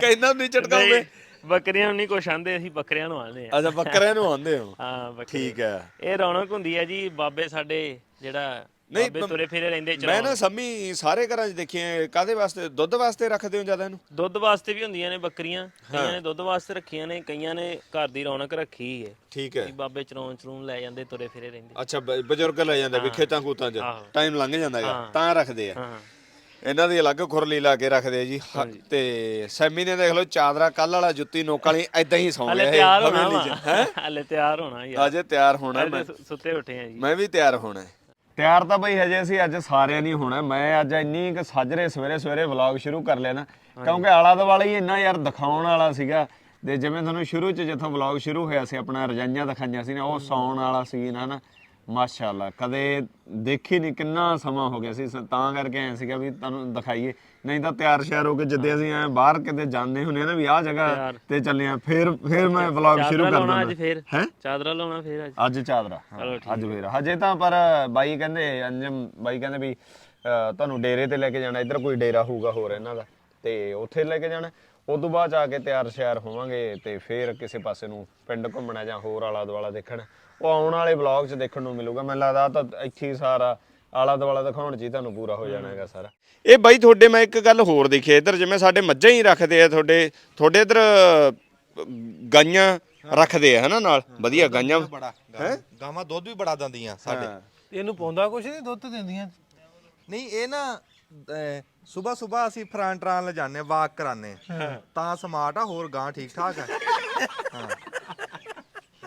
ਕਹਿੰਦਾ ਨਹੀਂ ਝਟਕਾਉਂਦੇ। ਬੱਕਰੀਆਂ ਨੂੰ ਨਹੀਂ ਕੁਛ ਆਂਦੇ ਅਸੀਂ ਬੱਕਰੀਆਂ ਨੂੰ ਆਂਦੇ ਆ। ਅੱਛਾ ਬੱਕਰਿਆਂ ਨੂੰ ਆਉਂਦੇ ਹੋ? ਹਾਂ ਬੱਕਰੀ। ਠੀਕ ਹੈ ਇਹ ਰੌਣਕ ਹੁੰਦੀ ਹੈ ਜੀ ਬਾਬੇ ਸਾਡੇ ਜਿਹੜਾ ਬਾਬੇ ਤੁਰੇ ਫਿਰੇ ਰਹਿੰਦੇ ਮੈਂ ਨਾ ਸੰਮੀ ਸਾਰੇ ਘਰਾਂ 'ਚ ਦੇਖੀਆਂ ਕਾਦੇ ਵਾਸਤੇ? ਦੁੱਧ ਵਾਸਤੇ ਰੱਖਦੇ ਹੋ ਜ਼ਿਆਦਾ ਇਹਨੂੰ? ਦੁੱਧ ਵਾਸਤੇ ਵੀ ਹੁੰਦੀਆਂ ਨੇ ਬੱਕਰੀਆਂ ਕਈਆਂ ਨੇ ਦੁੱਧ ਵਾਸਤੇ ਰੱਖੀਆਂ ਨੇ ਕਈਆਂ ਨੇ ਘਰ ਦੀ ਰੌਣਕ ਰੱਖੀ ਹੈ ਠੀਕ ਹੈ। ਵੀ ਬਾਬੇ ਚਰਾਉਣ ਚਰੂਣ ਲੈ ਜਾਂਦੇ ਤੁਰੇ ਫਿਰੇ ਰਹਿੰਦੇ। ਅੱਛਾ ਬ- ਬਜ਼ੁਰਗ ਲੈ ਜਾਂਦੇ ਵੀ ਖੇਤਾਂ ਖੂਤਾਂ 'ਚ। ਟਾਈਮ ਲੰਘ ਜਾਂਦਾ ਹੈਗਾ। ਤਾਂ ਰੱਖਦੇ ਆ। ਹਾਂ। ਇਹਨਾਂ ਦੀ ਅਲੱਗ ਖੁਰਲੀ ਲਾ ਕੇ ਰੱਖਦੇ ਆ ਜੀ। ਹ- ਤੇ ਸੈਮੀ ਨੇ ਦੇਖ ਲਓ ਚਾਦਰਾ ਕੱਲ ਵਾਲਾ ਜੁੱਤੀ ਨੋਕ ਵਾਲੀ ਐਦਾਂ ਹੀ ਸੌਂ ਹਲੇ ਗਿਆ ਤਿਆਰ ਇਹ ਹੋਣਾ ਹਵੇਲੀ 'ਚ। ਵਾ ਹਲੇ ਤਿਆਰ ਹੋਣਾ ਯਾਰ ਅਜੇ ਤਿਆਰ ਹੋਣਾ ਹਲੇ ਸੁ- ਸੁੱਤੇ ਉੱਠੇ ਆ ਜੀ। ਮੈਂ ਵੀ ਤਿਆਰ ਹੋਣਾ ਤਿਆਰ ਤਾਂ ਬਈ ਹਜੇ ਅਸੀਂ ਅੱਜ ਸਾਰਿਆਂ ਨਹੀਂ ਹੋਣਾ। ਮੈਂ ਅੱਜ ਇੰਨੀ ਕਿ ਸਾਜਰੇ ਸਵੇਰੇ ਸਵੇਰੇ ਵਲੌਗ ਸ਼ੁਰੂ ਕਰ ਲਿਆ ਨਾ ਕਿਉਂਕਿ ਆਲਾ ਦੁਆਲਾ ਹੀ ਇੰਨਾ ਯਾਰ ਦਿਖਾਉਣ ਵਾਲਾ ਸੀਗਾ। ਤੇ ਜਿਵੇਂ ਤੁਹਾਨੂੰ ਸ਼ੁਰੂ ਚ ਜਿੱਥੋਂ ਵਲੌਗ ਸ਼ੁਰੂ ਹੋਇਆ ਸੀ, ਆਪਣਾ ਰਜਾਈਆਂ ਦਿਖਾਈਆਂ ਸੀ ਨਾ, ਉਹ ਸੌਣ ਵਾਲਾ ਸੀਨ ਹੈ ਨਾ। ਮਾਸ਼ਾਅੱਲਾ ਕਦੇ ਦੇਖੀ ਨਹੀਂ ਕਿੰਨਾ ਸਮਾਂ ਹੋ ਗਿਆ ਸੀ ਤਾਂ ਕਰਕੇ ਐ ਸੀਗਾ ਵੀ ਤੁਹਾਨੂੰ ਦਿਖਾਈਏ। ਨਹੀਂ ਤਾਂ ਤਿਆਰ ਸ਼ਿਆਰ ਹੋ ਕੇ ਜਿੱਦੇ ਅਸੀਂ ਐ ਬਾਹਰ ਕਿਤੇ ਜਾਂਦੇ ਹੁੰਦੇ ਆ ਨਾ ਵੀ ਆਹ ਜਗ੍ਹਾ ਤੇ ਚੱਲੇ ਆ ਫਿਰ ਫਿਰ ਮੈਂ ਵਲੌਗ ਸ਼ੁਰੂ ਚਾਦਰਾ ਕਰ ਲਾਉਣਾ ਦਿੰਦਾ। ਅੱਜ ਫੇਰ? ਹੈ? ਚਾਦਰਾ ਲਾਉਣਾ ਫੇਰ ਅੱਜ? ਅੱਜ ਚਾਦਰਾ ਅੱਜ ਫੇਰ। ਹਜੇ ਤਾਂ ਪਰ ਬਾਈ ਕਹਿੰਦੇ ਅੰਜਮ ਬਾਈ ਕਹਿੰਦੇ ਵੀ ਤੁਹਾਨੂੰ ਡੇਰੇ ਤੇ ਲੈ ਕੇ ਜਾਣਾ ਇੱਧਰ ਕੋਈ ਡੇਰਾ ਹੋਊਗਾ ਹੋਰ ਇਹਨਾਂ ਦਾ ਤੇ ਉੱਥੇ ਲੈ ਕੇ ਜਾਣਾ। ਉਸ ਤੋਂ ਬਾਅਦ ਜਾ ਕੇ ਤਿਆਰ ਸ਼ਿਆਰ ਹੋਵਾਂਗੇ ਤੇ ਫੇਰ ਕਿਸੇ ਪਾਸੇ ਨੂੰ ਪਿੰਡ ਘੁੰਮਣਾ ਜਾਂ ਹੋਰ ਆਲਾ ਦੁਆਲਾ ਦੇਖਣ। ਉਹ ਆਉਣ ਵਾਲੇ ਵਲੌਗ 'ਚ ਦੇਖਣ ਨੂੰ ਮਿਲੂਗਾ। ਮੈਨੂੰ ਲੱਗਦਾ ਆਹ ਤਾਂ ਇੱਥੇ ਹੀ ਸਾਰਾ ਆਲਾ ਦੁਆਲਾ ਦਿਖਾਉਣ 'ਚ ਹੀ ਤੁਹਾਨੂੰ ਪੂਰਾ ਹੋ ਜਾਣਾ ਹੈਗਾ ਸਾਰਾ। ਇਹ ਬਾਈ ਤੁਹਾਡੇ ਮੈਂ ਇੱਕ ਗੱਲ ਹੋਰ ਦੇਖੀ ਇੱਧਰ ਜਿਵੇਂ ਸਾਡੇ ਮੱਝਾਂ ਹੀ ਰੱਖਦੇ ਆ ਤੁਹਾਡੇ ਤੁਹਾਡੇ ਇੱਧਰ ਗਾਈਆਂ ਰੱਖਦੇ ਆ ਹਨਾ ਨਾਲ? ਵਧੀਆ ਗਾਈਆਂ। ਬੜਾ ਗਾਵਾਂ ਦੁੱਧ ਵੀ ਬੜਾ ਦਿੰਦੀਆਂ ਸਾਡੇ। ਇਹਨੂੰ ਪਾਉਂਦਾ ਕੁਛ ਨਹੀਂ ਦੁੱਧ ਦਿੰਦੀਆਂ। ਨਹੀਂ ਇਹ ਨਾ ਸਵੇਰ ਸਵੇਰ ਅਸੀਂ ਫਰਾਂਟਰਾਂ ਲੈ ਜਾਂਦੇ ਵਾਕ ਕਰਾਨੇ ਤਾਂ ਸਮਾਰਟ ਆ ਹੋਰ ਗਾਂ ਠੀਕ ਠਾਕ ਆ। ਹਾਂ (laughs)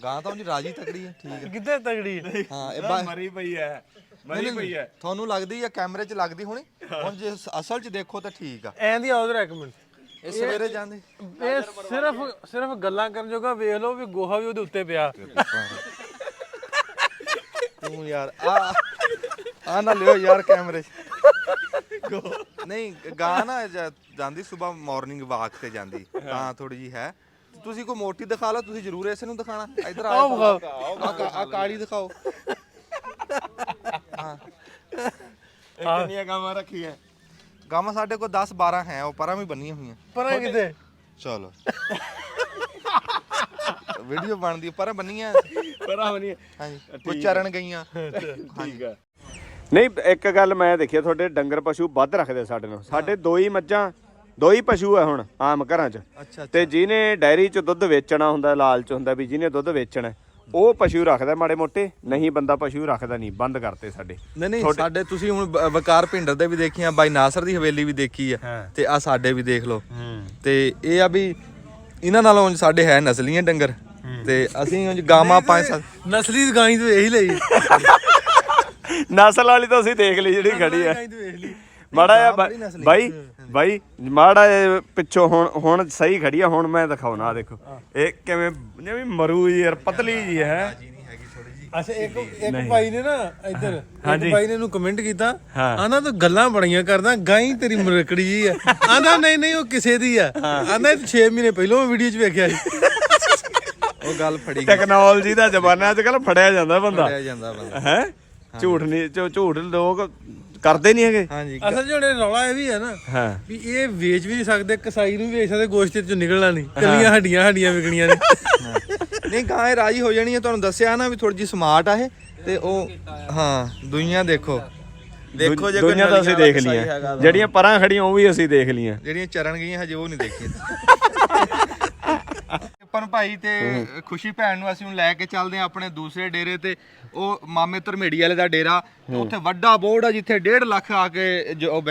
ਗਾਂ ਤਾਂ ਉਂਝ ਰਾਜੀ ਤਕੜੀ ਹੈ ਠੀਕ ਹੈ ਕਿੱਥੇ ਤਗੜੀ ਹਾਂ ਇਹ ਬਾ- ਮਰੀ ਪਈ ਹੈ ਨਹੀਂ, ਨਹੀਂ, ਤੁਹਾਨੂੰ ਲੱਗਦੀ ਆ ਕੈਮਰੇ 'ਚ ਲੱਗਦੀ ਹੋਣੀ? ਹੁਣ ਜੇ ਅਸਲ 'ਚ ਦੇਖੋ ਤਾਂ ਠੀਕ ਆ। ਐਂ ਦੀ ਆਉਦ ਇੱਕ ਮਿੰਟ ਇਹ ਸਵੇਰੇ ਜਾਂਦੇ। ਇਹ ਸਿਰਫ ਸਿਰਫ ਗੱਲਾਂ ਕਰਨ ਜੋਗਾ ਵੇਖ ਲਓ ਵੀ ਗੋਹਾ ਵੀ ਉਹਦੇ ਉੱਤੇ ਪਿਆ। ਤੂੰ ਯਾਰ ਆ ਆ ਨਾ ਲਿਓ ਯਾਰ ਕੈਮਰੇ 'ਚ। ਨਹੀਂ ਗਾਂ ਨਾ ਜ- ਜਾਂਦੀ ਸਵੇਰ ਮਾਰਨਿੰਗ ਵਾਕ ਤੇ ਜਾਂਦੀ। ਤਾਂ ਥੋੜੀ ਜੀ ਹੈ। ਤੁਸੀਂ ਕੋਈ ਮੋਟੀ ਦਿਖਾ ਲਓ ਤੁਸੀਂ ਜ਼ਰੂਰ ਇਸੇ ਨੂੰ ਦਿਖਾਣਾ ਇੱਧਰ ਆਓ। ਦਿਖਾਓ ਆ ਕਾਲੀ ਦਿਖਾਓ। ਕਿੰਨੀਆਂ ਗਾਵਾਂ ਰੱਖੀਆਂ। ਗਾਵਾਂ ਸਾਡੇ ਕੋਲ 10 12 ਹੈ ਉਹ ਪਰਾਂ ਵੀ ਬੰਨੀਆਂ ਹੋਈਆਂ। ਪਰ ਕਿਤੇ ਚਲੋ। ਵੀਡੀਓ ਬਣਦੀ ਪਰਾਂ ਬੰਨੀਆਂ। ਪਰਾਂ ਹੋਣੀ ਹਾਂਜੀ। ਕੋਈ ਚਰਨ ਗਈਆਂ। ਠੀਕ ਹੈ। ਨਹੀਂ ਇੱਕ ਗੱਲ ਮੈਂ ਦੇਖਿਆ ਤੁਹਾਡੇ ਡੰਗਰ ਪਸ਼ੂ ਵੱਧ ਰੱਖਦੇ ਸਾਡੇ ਨਾਲ। ਸਾਡੇ ਦੋ ਹੀ ਮੱਝਾਂ ਦੋ ਹੀ ਪਸ਼ੂ ਹੈ ਹੁਣ ਆਮ ਘਰਾਂ 'ਚ। ਅੱਛਾ ਤੇ ਜਿਹਨੇ ਡਾਇਰੀ 'ਚ ਦੁੱਧ ਵੇਚਣਾ ਹੁੰਦਾ ਲਾਲਚ ਹੁੰਦਾ ਵੀ ਜਿਹਨੇ ਦੁੱਧ ਵੇਚਣਾ ਉਹ ਪਸ਼ੂ ਰੱਖਦਾ ਮਾੜੇ ਮੋਟੇ ਨਹੀਂ ਬੰਦਾ ਪਸ਼ੂ ਰੱਖਦਾ ਨਹੀਂ ਬੰਦ ਕਰਤੇ ਸਾਡੇ। ਨਹੀਂ ਨਹੀਂ ਸਾਡੇ ਤੁਸੀਂ ਹੁਣ ਬ- ਵਕਾਰ ਭਿੰਡਰ ਦੇ ਵੀ ਦੇਖੀਆਂ ਬਾਈ ਨਾਸਰ ਦੀ ਹਵੇਲੀ ਵੀ ਦੇਖੀ ਆ ਤੇ ਆ ਸਾਡੇ ਵੀ ਦੇਖ ਲਓ। ਤੇ ਇਹ ਆ ਵੀ ਇਹਨਾਂ ਨਾਲੋਂ ਉਂਝ ਸਾਡੇ ਹੈ ਨਸਲੀਆਂ ਡੰਗਰ। ਤੇ ਅਸੀਂ ਉਂਝ ਗਾਵਾਂ ਪੰਜ ਸੱਤ ਨਸਲੀ ਗਾਈ ਤੋਂ ਇਹੀ ਲਈ। ਨਸਲ ਵਾਲੀ ਤਾਂ ਅਸੀਂ ਦੇਖ ਲਈ ਜਿਹੜੀ ਖੜੀ ਗਾਈ ਤੋਂ ਲਈ। ਮਾੜਾ ਬਾ- ਬਾਈ ਬਾਈ ਮਾੜਾ ਜਿਹਾ ਪਿੱਛੋਂ ਹੁਣ ਹੁਣ ਸਹੀ ਖੜੀ ਆ ਹੁਣ ਮੈਂ ਦਿਖਾਉਣਾ ਆਹ ਦੇਖੋ। ਇਹ ਕਿਵੇਂ ਜਿਵੇਂ ਮਰੂ ਯਾਰ ਪਤਲੀ ਜੀ ਹੈ। ਅੱਛਾ ਇੱਕ ਇੱਕ ਭਾਈ ਨੇ ਨਾ ਇੱਧਰ ਇੱਕ ਭਾਈ ਨੇ ਇਹਨੂੰ ਕਮੈਂਟ ਕੀਤਾ। ਆਂਦਾ ਤੂੰ ਗੱਲਾਂ ਬੜੀਆਂ ਕਰਦਾ ਗਾਈ ਤੇਰੀ ਮਰਕੜੀ ਜੀ ਆ ਆਂਦਾ ਨਹੀਂ ਨਹੀਂ ਉਹ ਕਿਸੇ ਦੀ ਆ ਆਂਦਾ ਇਹ 6 ਮਹੀਨੇ ਪਹਿਲਾਂ ਵੀਡੀਓ 'ਚ ਵੇਖਿਆ ਸੀ। ਉਹ ਗੱਲ ਫੜੀ ਟੈਕਨੋਲੋਜੀ ਦਾ ਜ਼ਮਾਨਾ ਅੱਜ ਕੱਲ ਫੜਿਆ ਜਾਂਦਾ ਬੰਦਾ। ਫੜਿਆ ਜਾਂਦਾ ਬੰਦਾ। ਹੈ? ਝੂਠ ਨਹੀਂ ਝੂਠ ਲੋਕ ਕਰਦੇ ਨਹੀਂ ਹੈਗੇ? ਹਾਂਜੀ। ਅਸਲ ਜਿਹੜੇ ਰੌਲਾ ਇਹ ਵੀ ਹੈ ਨਾ ਹਾਂ। ਵੀ ਇਹ ਵੇਚ ਵੀ ਨਹੀਂ ਸਕਦੇ ਕਸਾਈ ਨੂੰ ਵੀ ਵੇਚ ਸਕਦੇ ਗੋਸ਼ਤ ਚੋਂ ਨਿਕਲਣਾ ਨਹੀਂ। ਕੱਲੀਆਂ ਹੱਡੀਆਂ ਹੱਡੀਆਂ ਵਿਕਣੀਆਂ ਨੇ। ਨਹੀਂ ਗਾਂ ਇਹ ਰਾਜੀ ਹੋ ਜਾਣੀ ਹੈ ਤੁਹਾਨੂੰ ਦੱਸਿਆ ਨਾ ਵੀ ਥੋੜੀ ਜੀ ਸਮਾਰਟ ਆ ਇਹ ਤੇ ਉਹ ਹਾਂ ਦੁਨੀਆ ਦੇਖੋ। ਦੇਖੋ ਜੇ ਕੋਈ ਦੁਨੀਆ ਤਾਂ ਅਸੀਂ ਦੇਖ ਲਈਆਂ। ਜਿਹੜੀਆਂ ਪਰਾਂ ਖੜੀਆਂ ਉਹ ਵੀ ਅਸੀਂ ਦੇਖ ਲਈਆਂ। ਜਿਹੜੀਆਂ ਚਰਨ ਗਈਆਂ ਹਜੇ ਉਹ ਨਹੀਂ ਦੇਖੀਆਂ। ਪਰ ਭਾਈ ਤੇ ਖੁਸ਼ੀ ਭੈਣ ਨੂੰ ਅਸੀਂ ਹੁਣ ਲੈ ਕੇ ਚੱਲਦੇ ਆ ਆਪਣੇ ਦੂਸਰੇ ਡੇਰੇ ਤੇ। ਉਹ ਮਾਮੇ ਧਰਮੇੜੀ ਵਾਲੇ ਦਾ ਡੇਰਾ। ਉੱਥੇ ਵੱਡਾ ਬੋਰਡ ਆ ਜਿੱਥੇ 1.5 ਲੱਖ ਆ ਕੇ ਜੋ ਅ,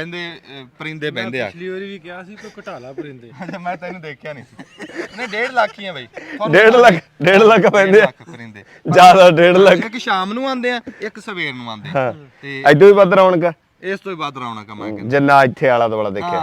ਪਰਿੰਦੇ ਬਹਿੰਦੇ ਆ। ਪਿਛਲੀ ਵਾਰੀ ਵੀ ਕਿਹਾ ਸੀ ਕੋਈ ਘਟਾਲਾ ਪਰਿੰਦੇ। (laughs) ਅੱਛਾ ਮੈਂ ਤੈਨੂੰ ਦੇਖਿਆ ਨਹੀਂ ਸੀ। ਨਹੀਂ 1.5 ਲੱਖ ਹੀ ਆ ਬਈ। 1.5 ਲੱਖ 1.5 ਲੱਖ ਪੈਂਦੇ ਆ। ਪਰਿੰਦੇ। ਜ਼ਿਆਦਾ 1.5 ਲੱਖ। ਇੱਕ ਸ਼ਾਮ ਨੂੰ ਆਉਂਦੇ ਆ ਇੱਕ ਸਵੇਰ ਨੂੰ ਆਉਂਦੇ ਆ। ਤੇ ਐਡੋ ਵੀ ਵੱਧ ਰੌਣਕ। ਇਸ ਤੋਂ ਹੀ ਬਾਅਦ ਰੌਣਕ ਆ ਮੈਂ ਕਹਿੰਦਾ। ਜਿੰਨਾ ਇੱਥੇ ਆਲਾ ਦੁਆਲਾ ਦੇਖਿਆ।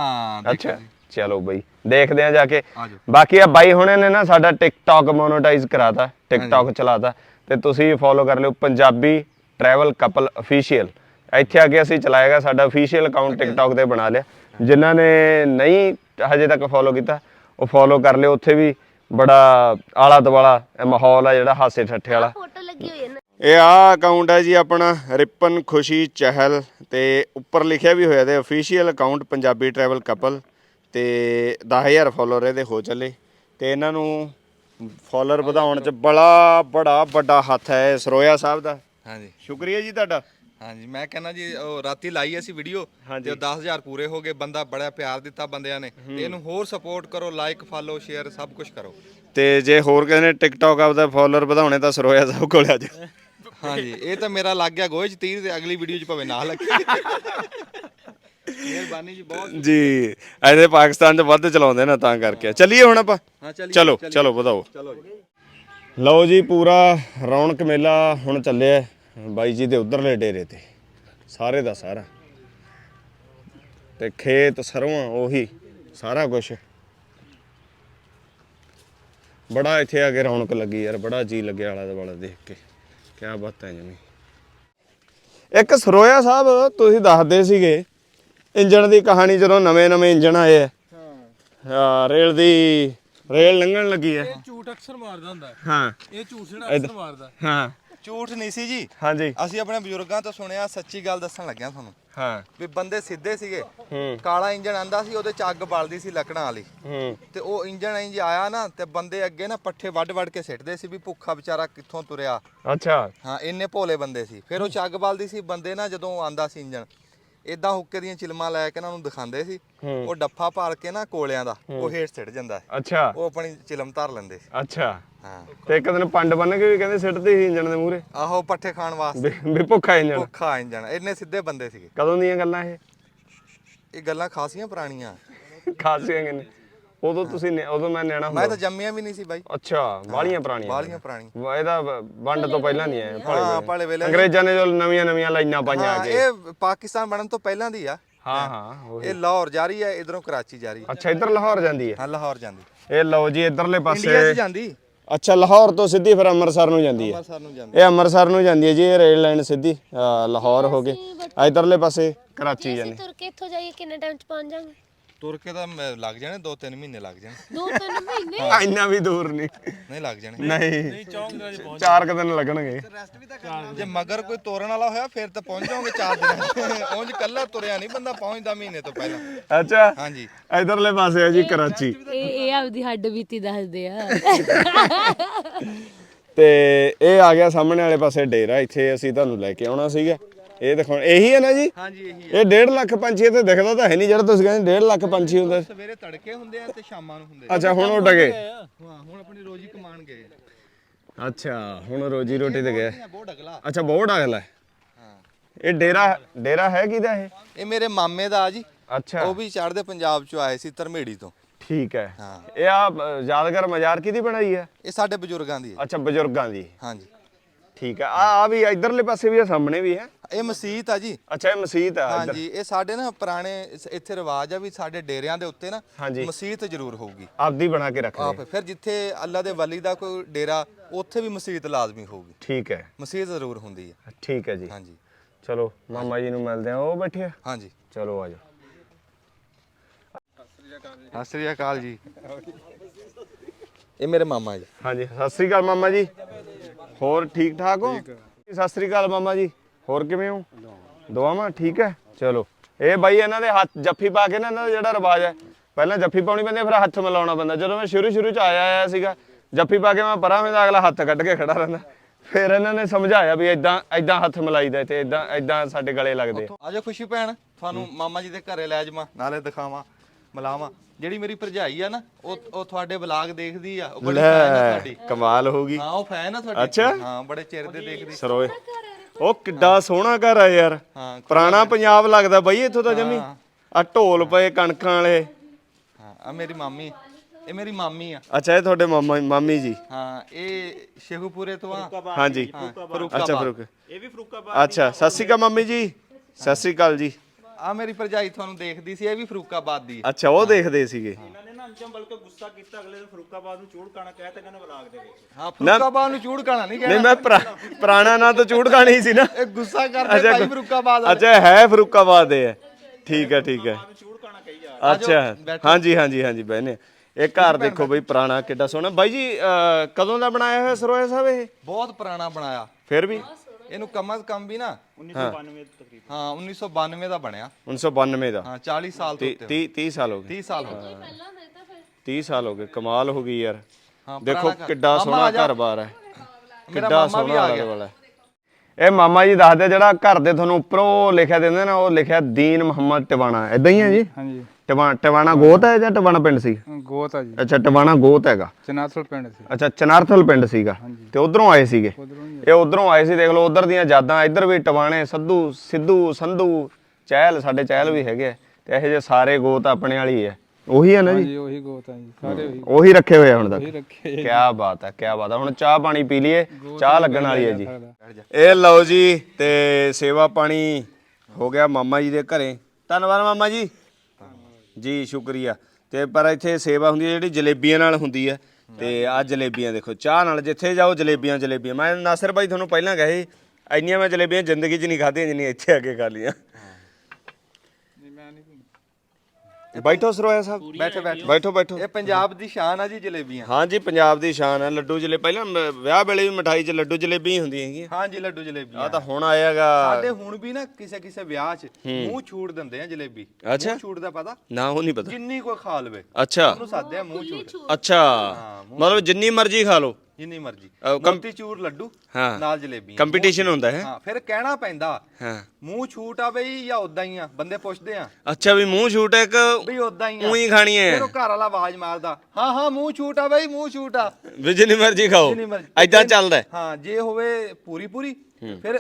ਅੱਛਾ। ਚਲੋ ਬਈ ਦੇਖਦੇ ਆ ਜਾ ਕੇ। ਬਾਕੀ ਆ ਬਾਈ ਹੁਣੇ ਨੇ ਨਾ ਸਾਡਾ ਟਿਕਟੌਕ ਮੋਨੇਟਾਈਜ਼ ਕਰਾਤਾ ਟਿਕਟੌਕ ਚਲਾਤਾ। ਤੇ ਤੁਸੀਂ ਫੋਲੋ ਕਰ ਲਿਓ ਪੰਜਾਬੀ ਟਰੈਵਲ ਕਪਲ ਅਫੀਸ਼ੀਅਲ ਇੱਥੇ ਆ ਕੇ ਅਸੀਂ ਚਲਾਏਗਾ ਸਾਡਾ ਅਫੀਸ਼ੀਅਲ ਅਕਾਊਂਟ ਟਿਕਟੌਕ ਤੇ ਬਣਾ ਲਿਆ। ਜਿਨ੍ਹਾਂ ਨੇ ਨਹੀਂ ਹਜੇ ਤੱਕ ਫੋਲੋ ਕੀਤਾ ਉਹ ਫੋਲੋ ਕਰ ਲਿਓ। ਉੱਥੇ ਵੀ ਬੜਾ ਆਲਾ ਦਵਾਲਾ ਇਹ ਮਾਹੌਲ ਆ ਜਿਹੜਾ ਹਾਸੇ ਠੱਠੇ ਵਾਲਾ ਫੋਟੋ ਲੱਗੀ ਹੋਈ ਹੈ ਨਾ। ਇਹ ਆ ਅਕਾਊਂਟ ਹੈ ਜੀ ਆਪਣਾ ਰਿਪਨ ਖੁਸ਼ੀ ਚਹਿਲ ਤੇ ਉੱਪਰ ਲਿਖਿਆ ਵੀ ਹੋਇਆ ਤੇ official account Punjabi travel couple ਤੇ 10000 ਫਾਲੋਅਰ ਇਹਦੇ ਹੋ ਚੱਲੇ। ਤੇ ਇਹਨਾਂ ਨੂੰ ਫਾਲੋਅਰ ਵਧਾਉਣ ਚ ਬੜਾ ਬੜਾ ਵੱਡਾ ਹੱਥ ਹੈ ਸਰੋਇਆ ਸਾਹਿਬ ਦਾ। ਹਾਂਜੀ। ਸ਼ੁਕਰੀਆ ਜੀ ਤੁਹਾਡਾ। ਹਾਂਜੀ ਮੈਂ ਕਹਿੰਦਾ ਜੀ ਉਹ ਰਾਤੀ ਲਾਈ ਅਸੀਂ ਵੀਡੀਓ ਤੇ ਉਹ 10000 ਪੂਰੇ ਹੋ ਗਏ ਬੰਦਾ ਬੜਾ ਪਿਆਰ ਦਿੱਤਾ ਬੰਦਿਆਂ ਨੇ। ਤੇ ਇਹਨੂੰ ਹੋਰ ਸਪੋਰਟ ਕਰੋ ਲਾਈਕ ਫਾਲੋ ਸ਼ੇਅਰ ਸਭ ਕੁਝ ਕਰੋ। ਤੇ ਜੇ ਹੋਰ ਕਿਸੇ ਨੇ ਟਿਕਟੌਕ ਆਪਦਾ ਫਾਲੋਅਰ ਵਧਾਉਣੇ ਤਾਂ ਸਰੋਇਆ ਸਾਹਿਬ ਕੋਲ ਆ ਜਾ ਹਾਂਜੀ ਇਹ ਤਾਂ ਮੇਰਾ ਲੱਗ ਗਿਆ ਗੋਏ ਚ ਤੀਰ ਤੇ ਅਗਲੀ ਵੀਡੀਓ ਚ ਭਾਵੇਂ ਨਾ ਲੱਗੇ। ਮਿਹਰਬਾਨੀ ਜੀ ਬਹੁਤ ਜੀ ਇਹਦੇ ਪਾਕਿਸਤਾਨ 'ਚ ਵੱਧ ਚਲਾਉਂਦੇ ਨਾ ਤਾਂ ਕਰਕੇ। ਚੱਲੀਏ ਹੁਣ ਆਪਾਂ? ਹਾਂ ਚੱਲੀਏ ਚਲੋ ਚਲੋ ਵਧਾਓ। ਚਲੋ ਜੀ। ਲਓ ਜੀ ਪੂਰਾ ਰੌਣਕ ਮੇਲਾ ਹੁਣ ਚੱਲਿਆ ਬਾਈ ਜੀ ਦੇ ਉਧਰਲੇ ਡੇਰੇ ਤੇ। ਸਾਰੇ ਦਾ ਸਾਰਾ। ਤੇ ਖੇਤ ਸਰੋਂ ਉਹੀ ਸਾਰਾ ਕੁਝ ਬੜਾ ਇੱਥੇ ਆ ਕੇ ਰੌਣਕ ਲੱਗੀ ਯਾਰ ਬੜਾ ਜੀ ਲੱਗਿਆ ਆਲਾ ਦੁਆਲਾ ਦੇਖ ਕੇ। ਕਿਆ ਬਾਤ ਹੈ ਜਮੀ। ਇੱਕ ਸਰੋਇਆ ਸਾਹਿਬ ਤੁਸੀਂ ਦੱਸਦੇ ਸੀਗੇ ਇੰਜਣ ਦੀ ਕਹਾਣੀ ਜਦੋਂ ਨਵੇਂ ਨਵੇਂ ਇੰਜਣ ਆਏ ਆ। ਹਾਂ। ਰੇਲ ਦੀ ਰੇਲ ਲੰਘਣ ਲੱਗੀ ਹੈ ਇਹ ਝੂਠ ਅਕਸਰ ਮਾਰਦਾ ਹੁੰਦਾ। ਹਾਂ। ਇਹ ਝੂਠ ਜਿਹੜਾ ਅਕਸਰ ਮਾਰਦਾ। ਹਾਂ। ਝੂਠ ਨਹੀਂ ਸੀ ਜੀ। ਹਾਂਜੀ। ਅਸੀਂ ਆਪਣੇ ਬਜ਼ੁਰਗਾਂ ਤੋਂ ਸੁਣਿਆ ਸੱਚੀ ਗੱਲ ਦੱਸਣ ਲੱਗਿਆ ਤੁਹਾਨੂੰ। ਹਾਂ। ਵੀ ਬੰਦੇ ਸਿੱਧੇ ਸੀਗੇ। ਹੂੰ। ਕਾਲਾ ਇੰਜਣ ਆਂਦਾ ਸੀ ਉਹਦੇ ਚ ਅੱਗ ਬਲਦੀ ਸੀ ਲੱਕੜਾਂ ਵਾਲੀ। ਹੂੰ। ਤੇ ਉਹ ਇੰਜਣ ਇੰਜ ਆਇਆ ਨਾ ਤੇ ਬੰਦੇ ਅੱਗੇ ਨਾ ਪੱਠੇ ਵੱਢ ਵੱਢ ਕੇ ਸਿੱਟਦੇ ਸੀ ਵੀ ਭੁੱਖਾ ਵਿਚਾਰਾ ਕਿੱਥੋਂ ਤੁਰਿਆ। ਅੱਛਾ। ਹਾਂ ਇੰਨੇ ਭੋਲੇ ਬੰਦੇ ਸੀ। ਫਿਰ ਉਹ ਚ ਅੱਗ ਬਲਦੀ ਸੀ ਬੰਦੇ ਨਾ ਜਦੋਂ ਆਂਦਾ ਸੀ ਇੰਜਣ ਇਦਾਂ ਹੁੱਕੇ ਦੀਆਂ ਚਿਲਮਾਂ ਲੈ ਕੇ ਨਾ ਉਹਨੂੰ ਦਿਖਾਉਂਦੇ ਸੀ। ਉਹ ਡੱਫਾ ਭਾਲ ਕੇ ਨਾ ਕੋਲਿਆਂ ਦਾ ਉਹ ਹੇਠ ਸਿੱਟ ਜਾਂਦਾ। ਅੱਛਾ। ਉਹ ਆਪਣੀ ਚਿਲਮ ਧਰ ਲੈਂਦੇ ਸੀ। ਅੱਛਾ। ਹਾਂ। ਤੇ ਇੱਕ ਦਿਨ ਪੰਡ ਬੰਨ ਕੇ ਵੀ ਕਹਿੰਦੇ ਸਿੱਟਦੇ ਸੀ ਇੰਜਣ ਦੇ ਮੂਹਰੇ। ਆਹੋ ਪੱਠੇ ਖਾਣ ਵਾਸਤੇ। ਵੀ ਭੁੱਖਾ ਇੰਜਣ। ਭੁੱਖਾ ਇੰਜਣ। ਇੰਨੇ ਸਿੱਧੇ ਬੰਦੇ ਸੀਗੇ। ਕਦੋਂ ਦੀਆਂ ਗੱਲਾਂ ਇਹ? ਇਹ ਗੱਲਾਂ ਖਾਸੀਆਂ ਪੁਰਾਣੀਆਂ। ਖਾਸੀਆਂ ਕਿੰਨੇ ਉਦੋਂ ਤੁਸੀਂ ਨਿ- ਉਦੋਂ ਮੈਂ ਨਿਆਣਾ ਮੈਂ ਹੁੰਦਾ ਤਾਂ ਜੰਮਿਆ ਵੀ ਨਹੀਂ ਸੀ ਬਾਈ। ਅੱਛਾ ਬਾਲੀਆਂ ਪੁਰਾਣੀਆਂ। ਬਾਲੀਆਂ ਪੁਰਾਣੀਆਂ। ਵਾ- ਇਹਦਾ ਵ- ਵੰਡ ਤੋਂ ਪਹਿਲਾਂ ਨਹੀਂ ਆਇਆ ਹਾਂ ਭਾਲੇ ਵੇਲੇ। ਅੰਗਰੇਜ਼ਾਂ ਨੇ ਜੋ ਨਵੀਆਂ ਨਵੀਆਂ ਲਾਈਨਾਂ ਪਾਈਆਂ ਹਾਂ ਅੱਗੇ ਇਹ ਪਾਕਿਸਤਾਨ ਬਣਨ ਤੋਂ ਪਹਿਲਾਂ ਦੀ ਆ। ਹਾਂ ਹਾਂ? ਉਹ। ਇਹ ਲਾਹੌਰ ਜਾ ਰਹੀ ਹੈ ਇਧਰੋਂ ਕਰਾਚੀ ਜਾ ਰਹੀ ਹੈ। ਅੱਛਾ ਇੱਧਰ ਲਾਹੌਰ ਜਾਂਦੀ ਹੈ? ਹਾਂ ਲਾਹੌਰ ਜਾਂਦੀ। ਇਹ ਲਓ ਜੀ ਇੱਧਰਲੇ ਪਾਸੇ। ਇੰਡੀਆ 'ਚ ਜਾਂਦੀ? ਅੱਛਾ ਲਾਹੌਰ ਤੋਂ ਸਿੱਧੀ ਫਿਰ ਅੰਮ੍ਰਿਤਸਰ ਨੂੰ ਜਾਂਦੀ ਹੈ। ਅੰਮ੍ਰਿਤਸਰ ਨੂੰ ਜਾਂਦੀ। ਇਹ ਅੰਮ੍ਰਿਤਸਰ ਨੂੰ ਜਾਂਦੀ ਹੈ ਜੀ ਇਹ ਰੇਲ ਲਾਈਨ ਸਿੱਧੀ ਲਾਹੌਰ ਹੋ ਕੇ ਇਧਰਲੇ ਪਾਸੇ ਕਰਾਚੀ ਜਾਂਦੀ। ਤੁਰ ਕੇ ਇੱਥੋਂ ਜਾਈਏ ਕਿੰਨੇ ਟਾਈਮ ਚ ਪਹੁੰਚ ਜਾਵਾਂਗੇ? ਤੁਰ ਕੇ ਤਾਂ ਮੈਂ ਲੱਗ ਜਾਣੇ 2-3 ਮਹੀਨੇ ਲੱਗ ਜਾਣੇ। ਦੋ ਤਿੰਨ ਮਹੀਨੇ ਇੰਨਾ ਵੀ ਦੂਰ ਨਹੀਂ। ਨਹੀਂ ਲੱਗ ਜਾਣੇ। ਨਹੀਂ। ਚਾਰ ਕੁ ਦਿਨ ਲੱਗਣਗੇ। ਜੇ ਮਗਰ ਕੋਈ ਤੋਰਨ ਵਾਲਾ ਹੋਇਆ ਫਿਰ ਤਾਂ ਪਹੁੰਚ ਜਾਓਗੇ 4 ਦਿਨਾਂ। ਉਂਝ ਕੱਲਾ ਤੁਰਿਆ ਨਹੀਂ ਬੰਦਾ ਪਹੁੰਚਦਾ ਮਹੀਨੇ ਤੋਂ ਪਹਿਲਾਂ। ਅੱਛਾ। ਹਾਂਜੀ। ਇਧਰਲੇ ਪਾਸੇ ਹੈ ਜੀ ਕਰਾਚੀ। ਇਹ ਇਹ ਆਪਦੀ ਹੱਡ ਬੀਤੀ ਦੱਸਦੇ ਆ। ਤੇ ਇਹ ਆ ਗਿਆ ਸਾਹਮਣੇ ਵਾਲੇ ਪਾਸੇ ਡੇਰਾ ਇੱਥੇ ਅਸੀਂ ਤੁਹਾਨੂੰ ਲੈ ਕੇ ਆਉਣਾ ਸੀਗਾ। ਇਹ ਦਿਖਾਉਣ ਇਹੀ ਹੈ ਨਾ ਜੀ? ਹਾਂਜੀ ਇਹੀ ਇਹ 1.5 ਲੱਖ ਪੰਛੀ ਇੱਥੇ ਦਿਖਦਾ ਤਾਂ ਹੈ ਨਹੀਂ ਜਿਹੜਾ ਤੁਸੀਂ ਕਹਿੰਦੇ 1.5 ਲੱਖ ਪੰਛੀ ਹੁੰਦੇ। ਸਵੇਰੇ ਤੜਕੇ ਹੁੰਦੇ ਆ ਤੇ ਸ਼ਾਮਾਂ ਨੂੰ ਹੁੰਦੇ ਆ। ਅੱਛਾ ਹੁਣ ਉੱਡ ਗਏ। ਹਾਂ ਹੁਣ ਆਪਣੀ ਰੋਜੀ ਕਮਾਣ ਗਏ। ਅੱਛਾ ਹੁਣ ਰੋਜੀ ਰੋਟੀ ਤੇ ਗਏ। ਬਹੁਤ ਅਗਲਾ ਅੱਛਾ ਬਹੁਤ ਅਗਲਾ ਹੈ। ਹਾਂ। ਇਹ ਡੇਰਾ ਡੇਰਾ ਹੈ ਕਿਹਦਾ ਇਹ? ਇਹ ਮੇਰੇ ਮਾਮੇ ਦਾ ਆ ਜੀ। ਅੱਛਾ। ਉਹ ਵੀ ਚੜ੍ਹਦੇ ਪੰਜਾਬ ਚੋਂ ਆਏ ਸੀ ਧਰਮੇੜੀ ਤੋਂ। ਠੀਕ ਹੈ। ਹਾਂ। ਇਹ ਆ ਯਾਦਗਾਰ ਮਜ਼ਾਰ ਕਿਹਦੀ ਬਣਾਈ ਹੈ? ਇਹ ਸਾਡੇ ਬਜ਼ੁਰਗਾਂ ਦੀ ਹੈ। ਅੱਛਾ ਬਜ਼ੁਰਗਾਂ ਦੀ। ਹਾਂਜੀ। ਠੀਕ ਹੈ। ਆ ਆ ਵੀ ਇਧਰਲੇ ਪਾਸੇ ਵੀ ਆ ਸਾਹਮਣੇ ਵੀ ਹੈ। ਇਹ ਮਸਜਿਦ ਆ ਜੀ। ਅੱਛਾ ਇਹ ਮਸਜਿਦ ਆ ਇੱਧਰ। ਹਾਂਜੀ ਇਹ ਸਾਡੇ ਨਾ ਪੁਰਾਣੇ ਇਸ- ਇੱਥੇ ਰਿਵਾਜ ਆ ਵੀ ਸਾਡੇ ਡੇਰਿਆਂ ਦੇ ਉੱਤੇ ਨਾ ਹਾਂਜੀ। ਮਸਜਿਦ ਜ਼ਰੂਰ ਹੋਊਗੀ। ਆਪਦੀ ਬਣਾ ਕੇ ਰੱਖਦੇ ਆਪ ਫਿਰ ਜਿੱਥੇ ਅੱਲਾ ਦੇ ਵਲੀ ਦਾ ਕੋਈ ਡੇਰਾ ਉੱਥੇ ਵੀ ਮਸਜਿਦ ਲਾਜ਼ਮੀ ਹੋਊਗੀ। ਠੀਕ ਹੈ। ਮਸਜਿਦ ਜ਼ਰੂਰ ਹੁੰਦੀ ਹੈ। ਠੀਕ ਹੈ ਜੀ। ਹਾਂਜੀ। ਚਲੋ ਮਾਮਾ ਜੀ ਨੂੰ ਮਿਲਦੇ ਆ ਉਹ ਬੈਠੇ ਆ? ਹਾਂਜੀ। ਚਲੋ ਆਜੋ ਸਤਿ ਸ੍ਰੀ ਅਕਾਲ ਜੀ। ਇਹ ਮੇਰੇ ਮਾਮਾ ਜੀ। ਹਾਂਜੀ ਸਤਿ ਸ੍ਰੀ ਅਕਾਲ ਮਾਮਾ ਜੀ। ਹੋਰ ਠੀਕ ਠਾਕ ਹੋ? ਸਤਿ ਸ੍ਰੀ ਅਕਾਲ ਮਾਮਾ ਜੀ। ਹੋਰ ਕਿਵੇਂ ਹੋ? ਦੁਆਵਾਂ ਠੀਕ ਹੈ? ਚਲੋ। ਇਹ ਬਾਈ ਇਹਨਾਂ ਦੇ ਹੱਥ ਜੱਫੀ ਪਾ ਕੇ ਨਾ ਇਹਨਾਂ ਦਾ ਜਿਹੜਾ ਰਿਵਾਜ ਹੈ। ਪਹਿਲਾਂ ਜੱਫੀ ਪਾਉਣੀ ਪੈਂਦੀ ਫਿਰ ਹੱਥ ਮਿਲਾਉਣਾ ਪੈਂਦਾ। ਜਦੋਂ ਮੈਂ ਸ਼ੁਰੂ ਸ਼ੁਰੂ ਚ ਆਇਆ ਆਇਆ ਸੀਗਾ ਜੱਫੀ ਪਾ ਕੇ ਮੈਂ ਪਰਾਂ ਵਿੱਚ ਅਗਲਾ ਹੱਥ ਕੱਢ ਕੇ ਖੜਾ ਰਹਿੰਦਾ। ਫਿਰ ਇਹਨਾਂ ਨੇ ਸਮਝਾਇਆ ਵੀ ਇਦਾਂ ਇਦਾਂ ਹੱਥ ਮਿਲਾਈਦਾ ਤੇ ਇਦਾਂ ਇਦਾਂ ਸਾਡੇ ਗਲੇ ਲੱਗਦੇ ਆ। ਆਜੋ ਖੁਸ਼ੀ ਭੈਣ ਤੁਹਾਨੂੰ ਮਾਮਾ ਜੀ ਦੇ ਘਰੇ ਲੈ ਜਾਵਾਂ ਨਾਲੇ ਦਿਖਾਵਾਂ ਮਿਲਾਵਾਂ। ਜਿਹੜੀ ਮੇਰੀ ਭਰਜਾਈ ਆ ਨਾ ਉਹ ਉਹ ਤੁਹਾਡੇ ਬਲਾਗ ਦੇਖਦੀ ਆ ਉਹ ਬੜੀ ਫੈਨ ਆ ਲੈ ਤੁਹਾਡੀ। ਕਮਾਲ ਹੋ ਗਈ। ਹਾਂ ਉਹ ਫੈਨ ਆ ਤੁਹਾਡੀ। ਅੱਛਾ? ਹਾਂ ਬੜੇ ਚਿਰ ਦੇ ਦੇਖਦੀ। ਸਰੋਏ। ਉਹ ਕਿੱਡਾ ਸੋਹਣਾ ਘਰ ਆ ਯਾਰ। ਹਾਂ ਪੁਰਾਣਾ ਪੰਜਾਬ ਲੱਗਦਾ ਬਾਈ ਇੱਥੋਂ ਤਾਂ ਜਮੀ। ਆ ਢੋਲ ਪਏ ਕਣਕਾਂ ਵਾਲੇ। ਹਾਂ ਆ ਮੇਰੀ ਮਾਮੀ। ਇਹ ਮੇਰੀ ਮਾਮੀ ਆ। ਅੱਛਾ ਇਹ ਤੁਹਾਡੇ ਮਾਮਾ ਮਾਮੀ ਜੀ। ਹਾਂ ਇਹ ਸ਼ੇਖੂਪੁਰੇ ਤੋਂ ਆ। ਹਾਂਜੀ ਹਾਂ ਅੱਛਾ ਫਰੂਕਾਬਾਦ। ਫਰੂਕ ਇਹ ਵੀ ਫਰੂਕਾਬਾਦ ਅੱਛਾ ਸਤਿ ਸ਼੍ਰੀ ਅਕਾਲ ਮੰਮੀ ਜੀ। ਸਤਿ ਸ਼੍ਰੀ ਅਕਾਲ ਜੀ। ਆ ਮੇਰੀ ਭਰਜਾਈ ਤੁਹਾਨੂੰ ਦੇਖਦੀ ਸੀ ਇਹ ਵੀ ਫਰੂਕਾਬਾਦ ਦੀ ਅੱਛਾ ਉਹ ਦੇਖਦੇ ਸੀਗੇ। ਅੰਜਮ ਬਲਕਿ ਗੁੱਸਾ ਕੀਤਾ ਅਗਲੇ ਦਿਨ ਫਰੂਕਾਬਾਦ ਨੂੰ ਚੂੜ ਕਾਣਾ ਕਹਿ ਤੇ ਕਹਿੰਦੇ ਵਲਾਗ ਦੇ ਵਿੱਚ। ਹਾਂ ਫਰੂਕਾਬਾਦ ਨੂੰ ਚੂੜ ਕਾਣਾ ਨਹੀਂ ਨਹੀਂ ਕਹਿਣਾ ਮੈਂ ਪੁਰਾ- ਪੁਰਾਣਾ ਨਾਂ ਤਾਂ ਚੂੜਕਾਣੀ ਹੀ ਸੀ ਨਾ। ਇਹ ਗੁੱਸਾ ਕਰਦੇ ਭਾਈ ਫਰੂਕਾਬਾਦ ਵਾਲੇ। ਅੱਛਾ ਹੈ ਫਰੂਕਾਬਾਦ ਦੇ ਹੈ ਠੀਕ ਹੈ ਠੀਕ ਹੈ। ਚੂੜ ਕਾਣਾ ਕਹੀ ਜਾ ਅੱਛਾ ਹਾਂਜੀ ਹਾਂਜੀ ਹਾਂਜੀ ਬਹਿਨੇ। ਇਹ ਘਰ ਦੇਖੋ ਬਈ ਪੁਰਾਣਾ ਕਿੱਡਾ ਸੋਹਣਾ। ਬਾਈ ਜੀ ਅਹ, ਕਦੋਂ ਦਾ ਬਣਾਇਆ ਹੋਇਆ ਸਰੋਇਆ ਸਾਹਿਬ ਇਹ? ਬਹੁਤ ਪੁਰਾਣਾ ਬਣਾਇਆ। ਫਿਰ ਵੀ? ਇਹਨੂੰ ਕਮ ਅਜ਼ ਕਮ ਵੀ ਨਾ। 1992 ਤਕਰੀਬਨ। ਹਾਂ 1992 ਦਾ ਬਣਿਆ। 1992 ਦਾ। ਹਾਂ 40 ਸਾਲ ਤੋਂ 30 30 30 ਸਾਲ ਹੋ ਗਏ। 30 ਸਾਲ ਹੋ ਗਏ। 30 ਸਾਲ ਹੋ ਗਏ ਕਮਾਲ ਹੋ ਗਈ ਯਾਰ। ਹਾਂ, ਦੇਖੋ। ਕਿੱਡਾ ਸੋਹਣਾ। ਘਰ-ਬਾਰ ਹੈ। ਕਿੱਡਾ ਸੋਹਣਾ ਗਿਆ। ਦੁਆਲੇ। ਇਹ ਮਾਮਾ ਜੀ ਦੱਸਦੇ ਜਿਹੜਾ ਘਰ ਦੇ ਤੁਹਾਨੂੰ ਉੱਪਰੋਂ ਲਿਖਿਆ ਦਿੰਦੇ ਨਾ ਉਹ ਲਿਖਿਆ ਦੀਨ ਮੁਹੰਮਦ ਟਿਵਾਣਾ। ਇਦਾਂ ਹੀ ਹੈ ਜੀ? ਹਾਂਜੀ। ਟਿਵਾ ਟਿਵਾਣਾ ਗੋਤ ਹੈ ਜਾਂ ਟਿਵਾਣਾ ਪਿੰਡ ਸੀ? ਗੋਤ ਆ ਜੀ। ਅੱਛਾ ਟਿਵਾਣਾ ਗੋਤ ਹੈਗਾ। ਚਨਾਸਲ ਪਿੰਡ ਸੀ। ਅੱਛਾ ਚਨਾਰਥਲ ਪਿੰਡ ਸੀਗਾ। ਤੇ ਉਧਰੋਂ ਆਏ ਸੀਗੇ? ਇਹ ਉਧਰੋਂ ਆਏ ਸੀ ਦੇਖ ਲਓ ਉਧਰ ਦੀਆਂ ਯਾਦਾਂ ਇੱਧਰ ਵੀ ਟਵਾਣੇ ਸੱਧੂ ਸਿੱਧੂ ਸੰਧੂ ਚਹਿਲ ਸਾਡੇ ਚਹਿਲ ਵੀ ਹੈਗੇ। ਤੇ ਇਹੋ ਜਿਹੇ ਸਾਰੇ ਗੋਤ ਆਪਣੇ ਵਾਲੀ ਹੈ। ਉਹੀ ਹੈ ਨਾ ਜੀ? ਹਾਂਜੀ ਉਹੀ ਗੋਤ ਆ ਜੀ ਸਾਰੇ ਉਹੀ ਉਹੀ ਰੱਖੇ ਹੋਏ ਆ ਹੁਣ ਤੱਕ। ਉਹੀ ਰੱਖੇ ਕੀ ਬਾਤ ਹੈ ਕੀ ਬਾਤ ਹੈ। ਹੁਣ ਚਾਹ ਪਾਣੀ ਪੀ ਲਈਏ ਚਾਹ ਲੱਗਣ ਵਾਲੀ ਹੈ ਜੀ। ਇਹ ਲਓ ਜੀ ਤੇ ਸੇਵਾ ਪਾਣੀ ਹੋ ਗਿਆ ਮਾਮਾ ਜੀ ਦੇ ਘਰੇ। ਧੰਨਵਾਦ ਮਾਮਾ ਜੀ। ਜੀ ਸ਼ੁਕਰੀਆ। ਤੇ ਪਰ ਇੱਥੇ ਸੇਵਾ ਹੁੰਦੀ ਹੈ ਜਿਹੜੀ ਜਲੇਬੀਆਂ ਨਾਲ ਹੁੰਦੀ ਹੈ। ਤੇ ਆ ਜਲੇਬੀਆਂ ਦੇਖੋ ਚਾਹ ਨਾਲ ਜਿੱਥੇ ਜਾਓ ਜਲੇਬੀਆਂ ਜਲੇਬੀਆਂ। ਮੈਂ ਨਾਸਰ ਭਾਈ ਤੁਹਾਨੂੰ ਪਹਿਲਾਂ ਕਹੇ ਸੀ, ਇੰਨੀਆਂ ਮੈਂ ਜਲੇਬੀਆਂ ਜ਼ਿੰਦਗੀ 'ਚ ਨਹੀਂ ਖਾਧੀਆਂ ਜਿੰਨੀਆਂ ਇੱਥੇ ਆ ਕੇ ਖਾ ਲੀਆਂ ਬੈਠੋ ਸਰੋਇਆ ਸਾਹਿਬ। ਬੈਠੋ ਬੈਠੋ। ਬੈਠੋ ਬੈਠੋ। ਇਹ ਪੰਜਾਬ ਦੀ ਸ਼ਾਨ ਆ ਜੀ ਜਲੇਬੀਆਂ। ਹਾਂਜੀ ਪੰਜਾਬ ਦੀ ਸ਼ਾਨ ਹੈ ਲੱਡੂ ਜਲੇ ਪਹਿਲਾਂ ਮ- ਵਿਆਹ ਵੇਲੇ ਵੀ ਮਠਾਈ 'ਚ ਲੱਡੂ ਜਲੇਬੀ ਹੀ ਹੁੰਦੀਆਂ ਹੈਗੀਆਂ। ਹਾਂ ਜੀ ਲੱਡੂ ਜਲੇਬੀਆਂ। ਆ ਤਾਂ ਹੁਣ ਆਏਗਾ ਸਾਡੇ ਹੁਣ ਵੀ ਨਾ ਕਿਸੇ ਕਿਸੇ ਵਿਆਹ 'ਚ ਮੂੰਹ ਛੂੜ ਦਿੰਦੇ ਆ ਜਲੇਬੀ। ਅੱਛਾ। ਮੂੰਹ ਛੂੜ ਦਾ ਪਤਾ? ਨਾ ਉਹ ਨਹੀਂ ਪਤਾ। ਜਿੰਨੀ ਕੋਈ ਖਾ ਲਵੇ। ਅੱਛਾ। ਉਹਨੂੰ ਸਾਦੇ ਆ ਮੂੰਹ ਛੂੜ। ਅੱਛਾ। ਮਤਲਬ ਜਿੰਨੀ ਮਰਜ਼ੀ ਖਾ ਲਓ। ਜਿੰਨੀ ਮਰਜ਼ੀ। ਅਹ ਚੂਰ ਲੱਡੂ ਹਾਂ। ਨਾਲ ਜਲੇਬੀਆਂ। ਕੰਪੀਟੀਸ਼ਨ ਹੁੰਦਾ ਹੈ। ਹਾਂ ਫਿਰ ਕਹਿਣਾ ਪੈਂਦਾ ਹਾਂ। ਮੂੰਹ ਛੂਟ ਆ ਬਈ ਜਾਂ ਉਦਾਂ ਹੀ ਆ? ਬੰਦੇ ਪੁੱਛਦੇ ਆ। ਅੱਛਾ ਵੀ ਮੂੰਹ ਛੂਟ ਇੱਕ ਬਈ ਉਦਾਂ ਹੀ ਆ। ਉਹੀ ਖਾਣੀ ਹੈ। ਫਿਰ ਉਹ ਘਰ ਵਾਲਾ ਆਵਾਜ਼ ਮਾਰਦਾ ਹਾਂ ਹਾਂ ਮੂੰਹ ਛੂਟ ਆ ਬਈ ਮੂੰਹ ਛੂਟ ਆ। ਵੀ ਜਿੰਨੀ ਮਰਜ਼ੀ ਖਾਓ। ਜਿੰਨੀ ਮਰਜ਼ੀ। ਐਦਾਂ ਚੱਲਦਾ ਹੈ। ਹਾਂ ਜੇ ਹੋਵੇ ਪੂਰੀ ਪੂਰੀ ਫਿਰ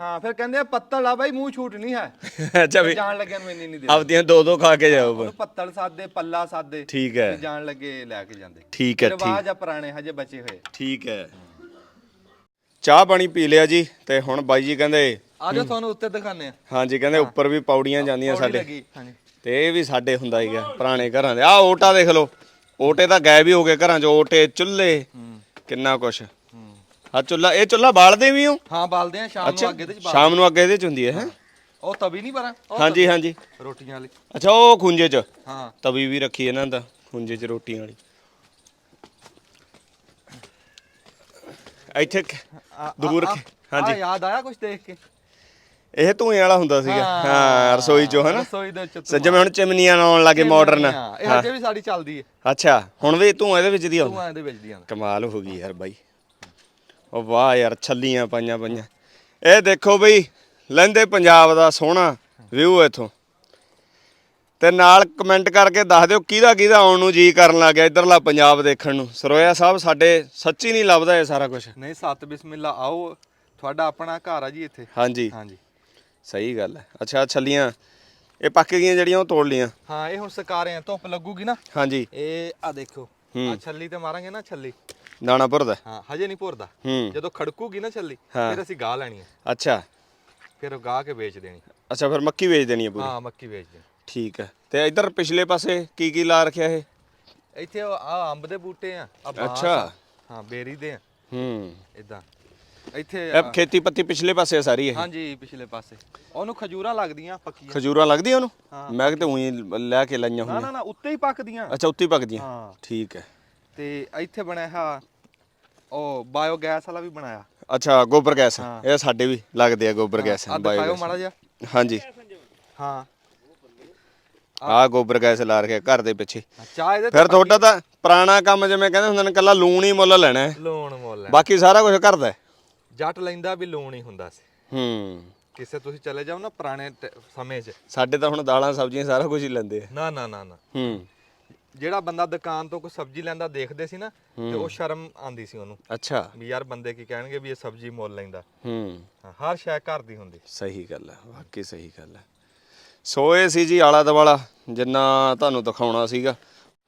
ਹਾਂ ਫਿਰ ਕਹਿੰਦੇ ਆ ਪੱਤਲ ਆ ਬਈ ਮੂੰਹ ਛੂਟ ਨਹੀਂ ਹੈ। (laughs) ਅੱਛਾ ਵੀ ਜਾਣ ਲੱਗਿਆ ਨੂੰ ਇੰਨੀ ਨਹੀਂ ਦੇ ਆਪਦੀਆਂ ਦੋ ਦੋ ਖਾ ਕੇ ਜਾਓ ਬਸ। ਉਹਨੂੰ ਪੱਤਲ ਸਾਦੇ ਪੱਲਾ ਸਾਦੇ ਠੀਕ ਹੈ। ਜਾਣ ਲੱਗੇ ਲੈ ਕੇ ਜਾਂਦੇ। ਠੀਕ ਹੈ ਰਿਵਾਜ ਆ ਪੁਰਾਣੇ ਹਜੇ ਬਚੇ ਹੋਏ। ਠੀਕ ਹੈ। ਚਾਹ ਪਾਣੀ ਪੀ ਲਿਆ ਜੀ ਤੇ ਹੁਣ ਬਾਈ ਜੀ ਕਹਿੰਦੇ ਆ ਜਾਓ ਤੁਹਾਨੂੰ ਉੱਤੇ ਦਿਖਾਣੇ ਆ। ਹਾਂਜੀ ਕਹਿੰਦੇ ਉੱਪਰ ਵੀ ਪੌੜੀਆਂ ਜਾਂਦੀਆਂ ਸਾਡੇ। ਲੱਗੀ ਹਾਂਜੀ। ਤੇ ਇਹ ਵੀ ਸਾਡੇ ਹੁੰਦਾ ਹੀਗਾ ਪੁਰਾਣੇ ਘਰਾਂ ਦੇ। ਆਹ ਓਟਾ ਦੇਖ ਲਓ। ਓਟੇ ਤਾਂ ਗਾਇਬ ਹੀ ਹੋ ਗਏ ਘਰਾਂ 'ਚ। ਓਟੇ ਚੁੱਲ੍ਹੇ ਕਿੰਨਾ ਕੁਛ। ਆ ਚੁੱਲ੍ਹਾ ਇਹ ਚੁੱਲ੍ਹਾ ਬਾਲਦੇ ਵੀ ਹੋ ਹਾਂ ਬਾਲਦੇ ਆ ਸ਼ਾਮ ਨੂੰ ਅੱਛਾ ਅੱਗੇ ਤੇ ਚ ਸ਼ਾਮ ਨੂੰ ਅੱਗੇ ਇਹਦੇ 'ਚ ਹੁੰਦੀ ਹੈ ਹੈਂ? ਉਹ ਤਵੀ ਨਹੀਂ ਪਰਾਂ? ਉਹ ਹਾਂਜੀ ਹਾਂਜੀ। ਤਵੀ, ਰੋਟੀਆਂ ਵਾਲੀ। ਅੱਛਾ ਉਹ ਖੁੰਝੇ 'ਚ? ਹਾਂ। ਤਵੀ ਵੀ ਰੱਖੀ ਇਹਨਾਂ ਦਾ ਖੁੰਝੇ 'ਚ ਰੋਟੀਆਂ ਵਾਲੀ। ਇੱਥੇ ਕ- ਆ- ਦੂਰ ਆ- ਰੱਖੇ। ਆ ਹਾਂਜੀ ਯਾਦ ਆਇਆ ਕੁਝ ਦੇਖ ਕੇ? ਇਹ ਧੂਏ ਵਾਲਾ ਹੁੰਦਾ ਸੀਗਾ। ਹਾਂ। ਰਸੋਈ 'ਚੋਂ ਹਨਾ? ਰਸੋਈ ਦੇ ਵਿੱਚ ਹੁਣ ਚਿਮਨੀਆਂ ਆਉਣ ਲੱਗੇ ਮਾਡਰਨ ਹਾਂ, ਇਹ ਹਜੇ ਵੀ ਸਾਡੀ ਚੱਲਦੀ ਹੈ। ਅੱਛਾ ਹੁਣ ਵੀ ਧੂਆਂ ਇਹਦੇ ਵਿੱਚ ਦੀ ਆਉਂਦਾ ਧੂਆਂ ਇਹਦੇ ਵਿੱਚ ਦੀਆਂ ਕਮਾਲ ਹੋ ਗਈ ਯਾਰ ਬਾਈ। ਉਹ ਵਾਹ ਯਾਰ ਛੱਲੀਆਂ ਪਾਈਆਂ ਪਈਆਂ। ਇਹ ਦੇਖੋ ਬਈ ਲਹਿੰਦੇ ਪੰਜਾਬ ਦਾ ਸੋਹਣਾ ਵਿਊ ਇਥੋਂ। ਤੇ ਨਾਲ ਕਮੈਂਟ ਕਰਕੇ ਦੱਸ ਦਿਓ ਕਿਹਦਾ ਕਿਹਦਾ ਆਉਣ ਨੂੰ ਜੀ ਕਰਨ ਲੱਗ ਗਿਆ ਇਧਰਲਾ ਪੰਜਾਬ ਦੇਖਣ ਨੂੰ। ਸਰੋਇਆ ਸਾਹਿਬ ਸਾਡੇ ਸੱਚੀ ਨਹੀਂ ਲੱਭਦਾ ਇਹ ਸਾਰਾ ਕੁਝ ਨਹੀਂ ਸਤ ਬਿਸਮਿਲ੍ਲਾ ਆਓ। ਤੁਹਾਡਾ ਆਪਣਾ ਘਰ ਆ ਜੀ ਇੱਥੇ। ਹਾਂਜੀ। ਹਾਂਜੀ। ਸਹੀ ਗੱਲ ਹੈ। ਅੱਛਾ ਆਹ ਛੱਲੀਆਂ ਇਹ ਪੱਕ ਗਈਆਂ ਜਿਹੜੀਆਂ ਉਹ ਤੋੜ ਲੀਆਂ ਹਾਂ ਇਹ ਹੁਣ ਸਕਾਰੇ ਆ ਧੁੱਪ ਲੱਗੂਗੀ ਨਾ। ਹਾਂਜੀ। ਇਹ ਆ ਦੇਖੋ ਆ ਛੱਲੀ ਤੇ ਮਾਰਾਂਗੇ ਨਾ ਛੱਲੀ। ਦਾਣਾ ਭਰਦਾ? ਹਾਂ ਹਜੇ ਨਹੀਂ ਭੁਰਦਾ। ਹੂੰ। ਜਦੋਂ ਖੜਕੂਗੀ ਨਾ ਛੱਲੀ। ਫਿਰ ਅਸੀਂ ਗਾਹ ਲੈਣੀ ਹੈ ਅੱਛਾ। ਫਿਰ ਉਹ ਗਾਹ ਕੇ ਵੇਚ ਦੇਣੀ। ਅੱਛਾ ਫਿਰ ਮੱਕੀ ਵੇਚ ਦੇਣੀ ਹੈ ਪੂਰੀ? ਹਾਂ ਮੱਕੀ ਵੇਚ ਦੇਣੀ। ਠੀਕ ਹੈ ਤੇ ਇਧਰ ਪਿਛਲੇ ਪਾਸੇ ਕੀ ਕੀ ਲਾ ਰੱਖਿਆ ਇਹ? ਇੱਥੇ ਆ ਅੰਬ ਦੇ ਬੂਟੇ ਆ ਅੱਛਾ। ਹਾਂ ਬੇਰੀ ਦੇ ਆ। ਹੂੰ। ਇਦਾਂ ਇੱਥੇ ਇਹ ਖੇਤੀ ਪੱਤੀ ਪਿਛਲੇ ਪਾਸੇ ਆ ਸਾਰੀ ਇਹ? ਹਾਂਜੀ ਪਿਛਲੇ ਪਾਸੇ। ਉਹਨੂੰ ਖਜੂਰਾਂ ਲੱਗਦੀਆਂ ਪੱਕੀਆਂ। ਖਜੂਰਾਂ ਲੱਗਦੀਆਂ ਉਹਨੂੰ? ਮੈਂ ਕਿਤੇ ਉਹੀ ਲੈ ਕੇ ਲਾਈਆਂ ਹੋਈਆਂ ਨਾ ਨਾ ਉੱਤੇ ਹੀ ਪੱਕਦੀਆਂ। ਅੱਛਾ ਉੱਤੇ ਹੀ ਪੱਕਦੀਆਂ। ਹਾਂ। ਠੀਕ ਹੈ ਤੇ ਇੱਥੇ ਬਣਿਆ ਹੈ ਉਹ ਬਾਇਓਗੈਸ ਵਾਲਾ ਵੀ ਬਣਾਇਆ। ਅੱਛਾ ਗੋਬਰ ਗੈਸ। ਹਾਂ। ਇਹ ਸਾਡੇ ਵੀ ਲੱਗਦੇ ਆ ਗੋਬਰ ਗੈਸ ਆ ਬਾਇਓ। ਮਾੜਾ ਜਿਹਾ। ਹਾਂਜੀ। ਹਾਂ। ਆਹ ਗੋਬਰ ਗੈਸ ਲਾ ਰੱਖਿਆ ਘਰ ਦੇ ਪਿੱਛੇ। ਚਾਹ ਇਹਦੇ ਫਿਰ ਤੁਹਾਡਾ ਤਾਂ ਪੁਰਾਣਾ ਕੰਮ ਜਿਵੇਂ ਕਹਿੰਦੇ ਹੁੰਦੇ ਨੇ ਕੱਲਾ ਲੂਣ ਹੀ ਮੁੱਲ ਲੈਣਾ ਹੈ। ਲੂਣ ਮੁੱਲ ਹੈ ਬਾਕੀ ਸਾਰਾ ਕੁਝ ਕਰਦਾ ਹੈ। ਜੱਟ ਲੈਂਦਾ ਵੀ ਲੂਣ ਹੀ ਹੁੰਦਾ ਸੀ। ਹੂੰ। ਕਿਸੇ ਤੁਸੀਂ ਚਲੇ ਜਾਓ ਨਾ ਪੁਰਾਣੇ ਟ- ਸਮੇਂ 'ਚ। ਸਾਡੇ ਤਾਂ ਹੁਣ ਦਾਲਾਂ ਸਬਜ਼ੀਆਂ ਸਾਰਾ ਕੁਝ ਹੀ ਲੈਂਦੇ ਆ। ਨਾ ਨਾ ਨਾ ਨਾ। ਹੂੰ। ਜਿਹੜਾ ਬੰਦਾ ਦੁਕਾਨ ਤੋਂ ਕੋਈ ਸਬਜ਼ੀ ਲੈਂਦਾ ਦੇਖਦੇ ਸੀ ਨਾ ਤੇ ਉਹ ਸ਼ਰਮ ਆਂਦੀ ਸੀ ਉਹਨੂੰ। ਅੱਛਾ। ਵੀ ਯਾਰ ਬੰਦੇ ਕੀ ਕਹਿਣਗੇ ਵੀ ਇਹ ਸਬਜ਼ੀ ਮੁੱਲ ਲੈਂਦਾ। ਹੂੰ। ਹਰ ਸ਼ੈ ਘਰ ਦੀ ਹੁੰਦੀ। ਸਹੀ ਗੱਲ ਹੈ ਵਾਕਈ ਸਹੀ ਗੱਲ ਹੈ। ਸੋ ਇਹ ਸੀ ਜੀ ਆਲਾ ਦਵਾਲਾ ਜਿੰਨਾ ਤੁਹਾਨੂੰ ਦਿਖਾਉਣਾ ਸੀਗਾ।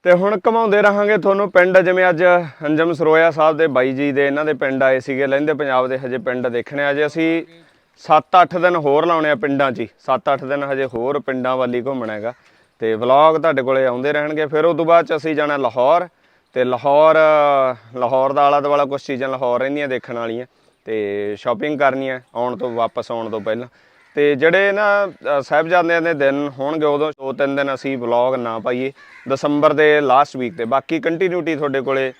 ਤੇ ਹੁਣ ਘਮਾਉਂਦੇ ਰਹਾਂਗੇ ਤੁਹਾਨੂੰ ਪਿੰਡ ਜਿਵੇਂ ਅੱਜ ਅੰਜਮ ਸਰੋਇਆ ਸਾਹਿਬ ਦੇ ਬਾਈ ਜੀ ਦੇ ਇਹਨਾਂ ਦੇ ਪਿੰਡ ਆਏ ਸੀਗੇ। ਲਹਿੰਦੇ ਪੰਜਾਬ ਦੇ ਹਜੇ ਪਿੰਡ ਦੇਖਣੇ ਅਜੇ ਅਸੀਂ 7-8 ਦਿਨ ਹੋਰ ਲਾਉਣੇ ਆ ਪਿੰਡਾਂ 'ਚ 7-8 ਦਿਨ ਹਜੇ ਹੋਰ ਪਿੰਡਾਂ ਵੱਲੀ ਘੁੰਮਣਾ ਹੈਗਾ। ਤੇ ਵਲੌਗ ਤੁਹਾਡੇ ਕੋਲੇ ਆਉਂਦੇ ਰਹਿਣਗੇ। ਫਿਰ ਉਸ ਤੋਂ ਬਾਅਦ 'ਚ ਅਸੀਂ ਜਾਣਾ ਲਾਹੌਰ ਤੇ ਲਾਹੌਰ ਲਾਹੌਰ ਦਾ ਆਲਾ ਦੁਆਲਾ ਕੁਝ ਚੀਜ਼ਾਂ ਲਾਹੌਰ ਰਹਿੰਦੀਆਂ ਦੇਖਣ ਵਾਲੀਆਂ ਤੇ ਸ਼ਾਪਿੰਗ ਕਰਨੀ ਹੈ ਆਉਣ ਤੋਂ ਵਾਪਸ ਆਉਣ ਤੋਂ ਪਹਿਲਾਂ। ਤੇ ਜਿਹੜੇ ਨਾ ਸਾਹਿਬਜ਼ਾਦਿਆਂ ਦੇ ਦਿਨ ਹੋਣਗੇ ਉਦੋਂ ਦੋ ਤਿੰਨ ਦਿਨ ਅਸੀਂ ਵਲੌਗ ਨਾ ਪਾਈਏ। ਦਸੰਬਰ ਦੇ ਲਾਸਟ ਵੀਕ ਤੇ। ਬਾਕੀ ਕੰਟੀਨਿਊਟੀ ਤੁਹਾਡੇ ਕੋਲੇ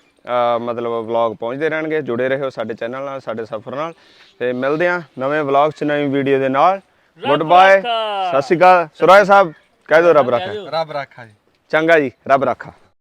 ਮਤਲਬ ਵਲੌਗ ਪਹੁੰਚਦੇ ਰਹਿਣਗੇ। ਜੁੜੇ ਰਹੋ ਸਾਡੇ ਚੈਨਲ ਨਾਲ ਸਾਡੇ ਸਫ਼ਰ ਨਾਲ। ਤੇ ਮਿਲਦੇ ਹਾਂ ਨਵੇਂ ਵਲੌਗ 'ਚ ਨਵੀਂ ਵੀਡੀਓ ਦੇ ਨਾਲ। ਗੁੱਡ ਬਾਏ ਸਤਿ ਸ਼੍ਰੀ ਅਕਾਲ। ਸੁਰਾਏ ਸਾਹਿਬ। ਕਹਿ ਦਿਓ ਰੱਬ ਰੱਖਾ। ਰੱਬ ਰਾਖਾ ਜੀ। ਚੰਗਾ ਜੀ ਰੱਬ ਰੱਖਾ।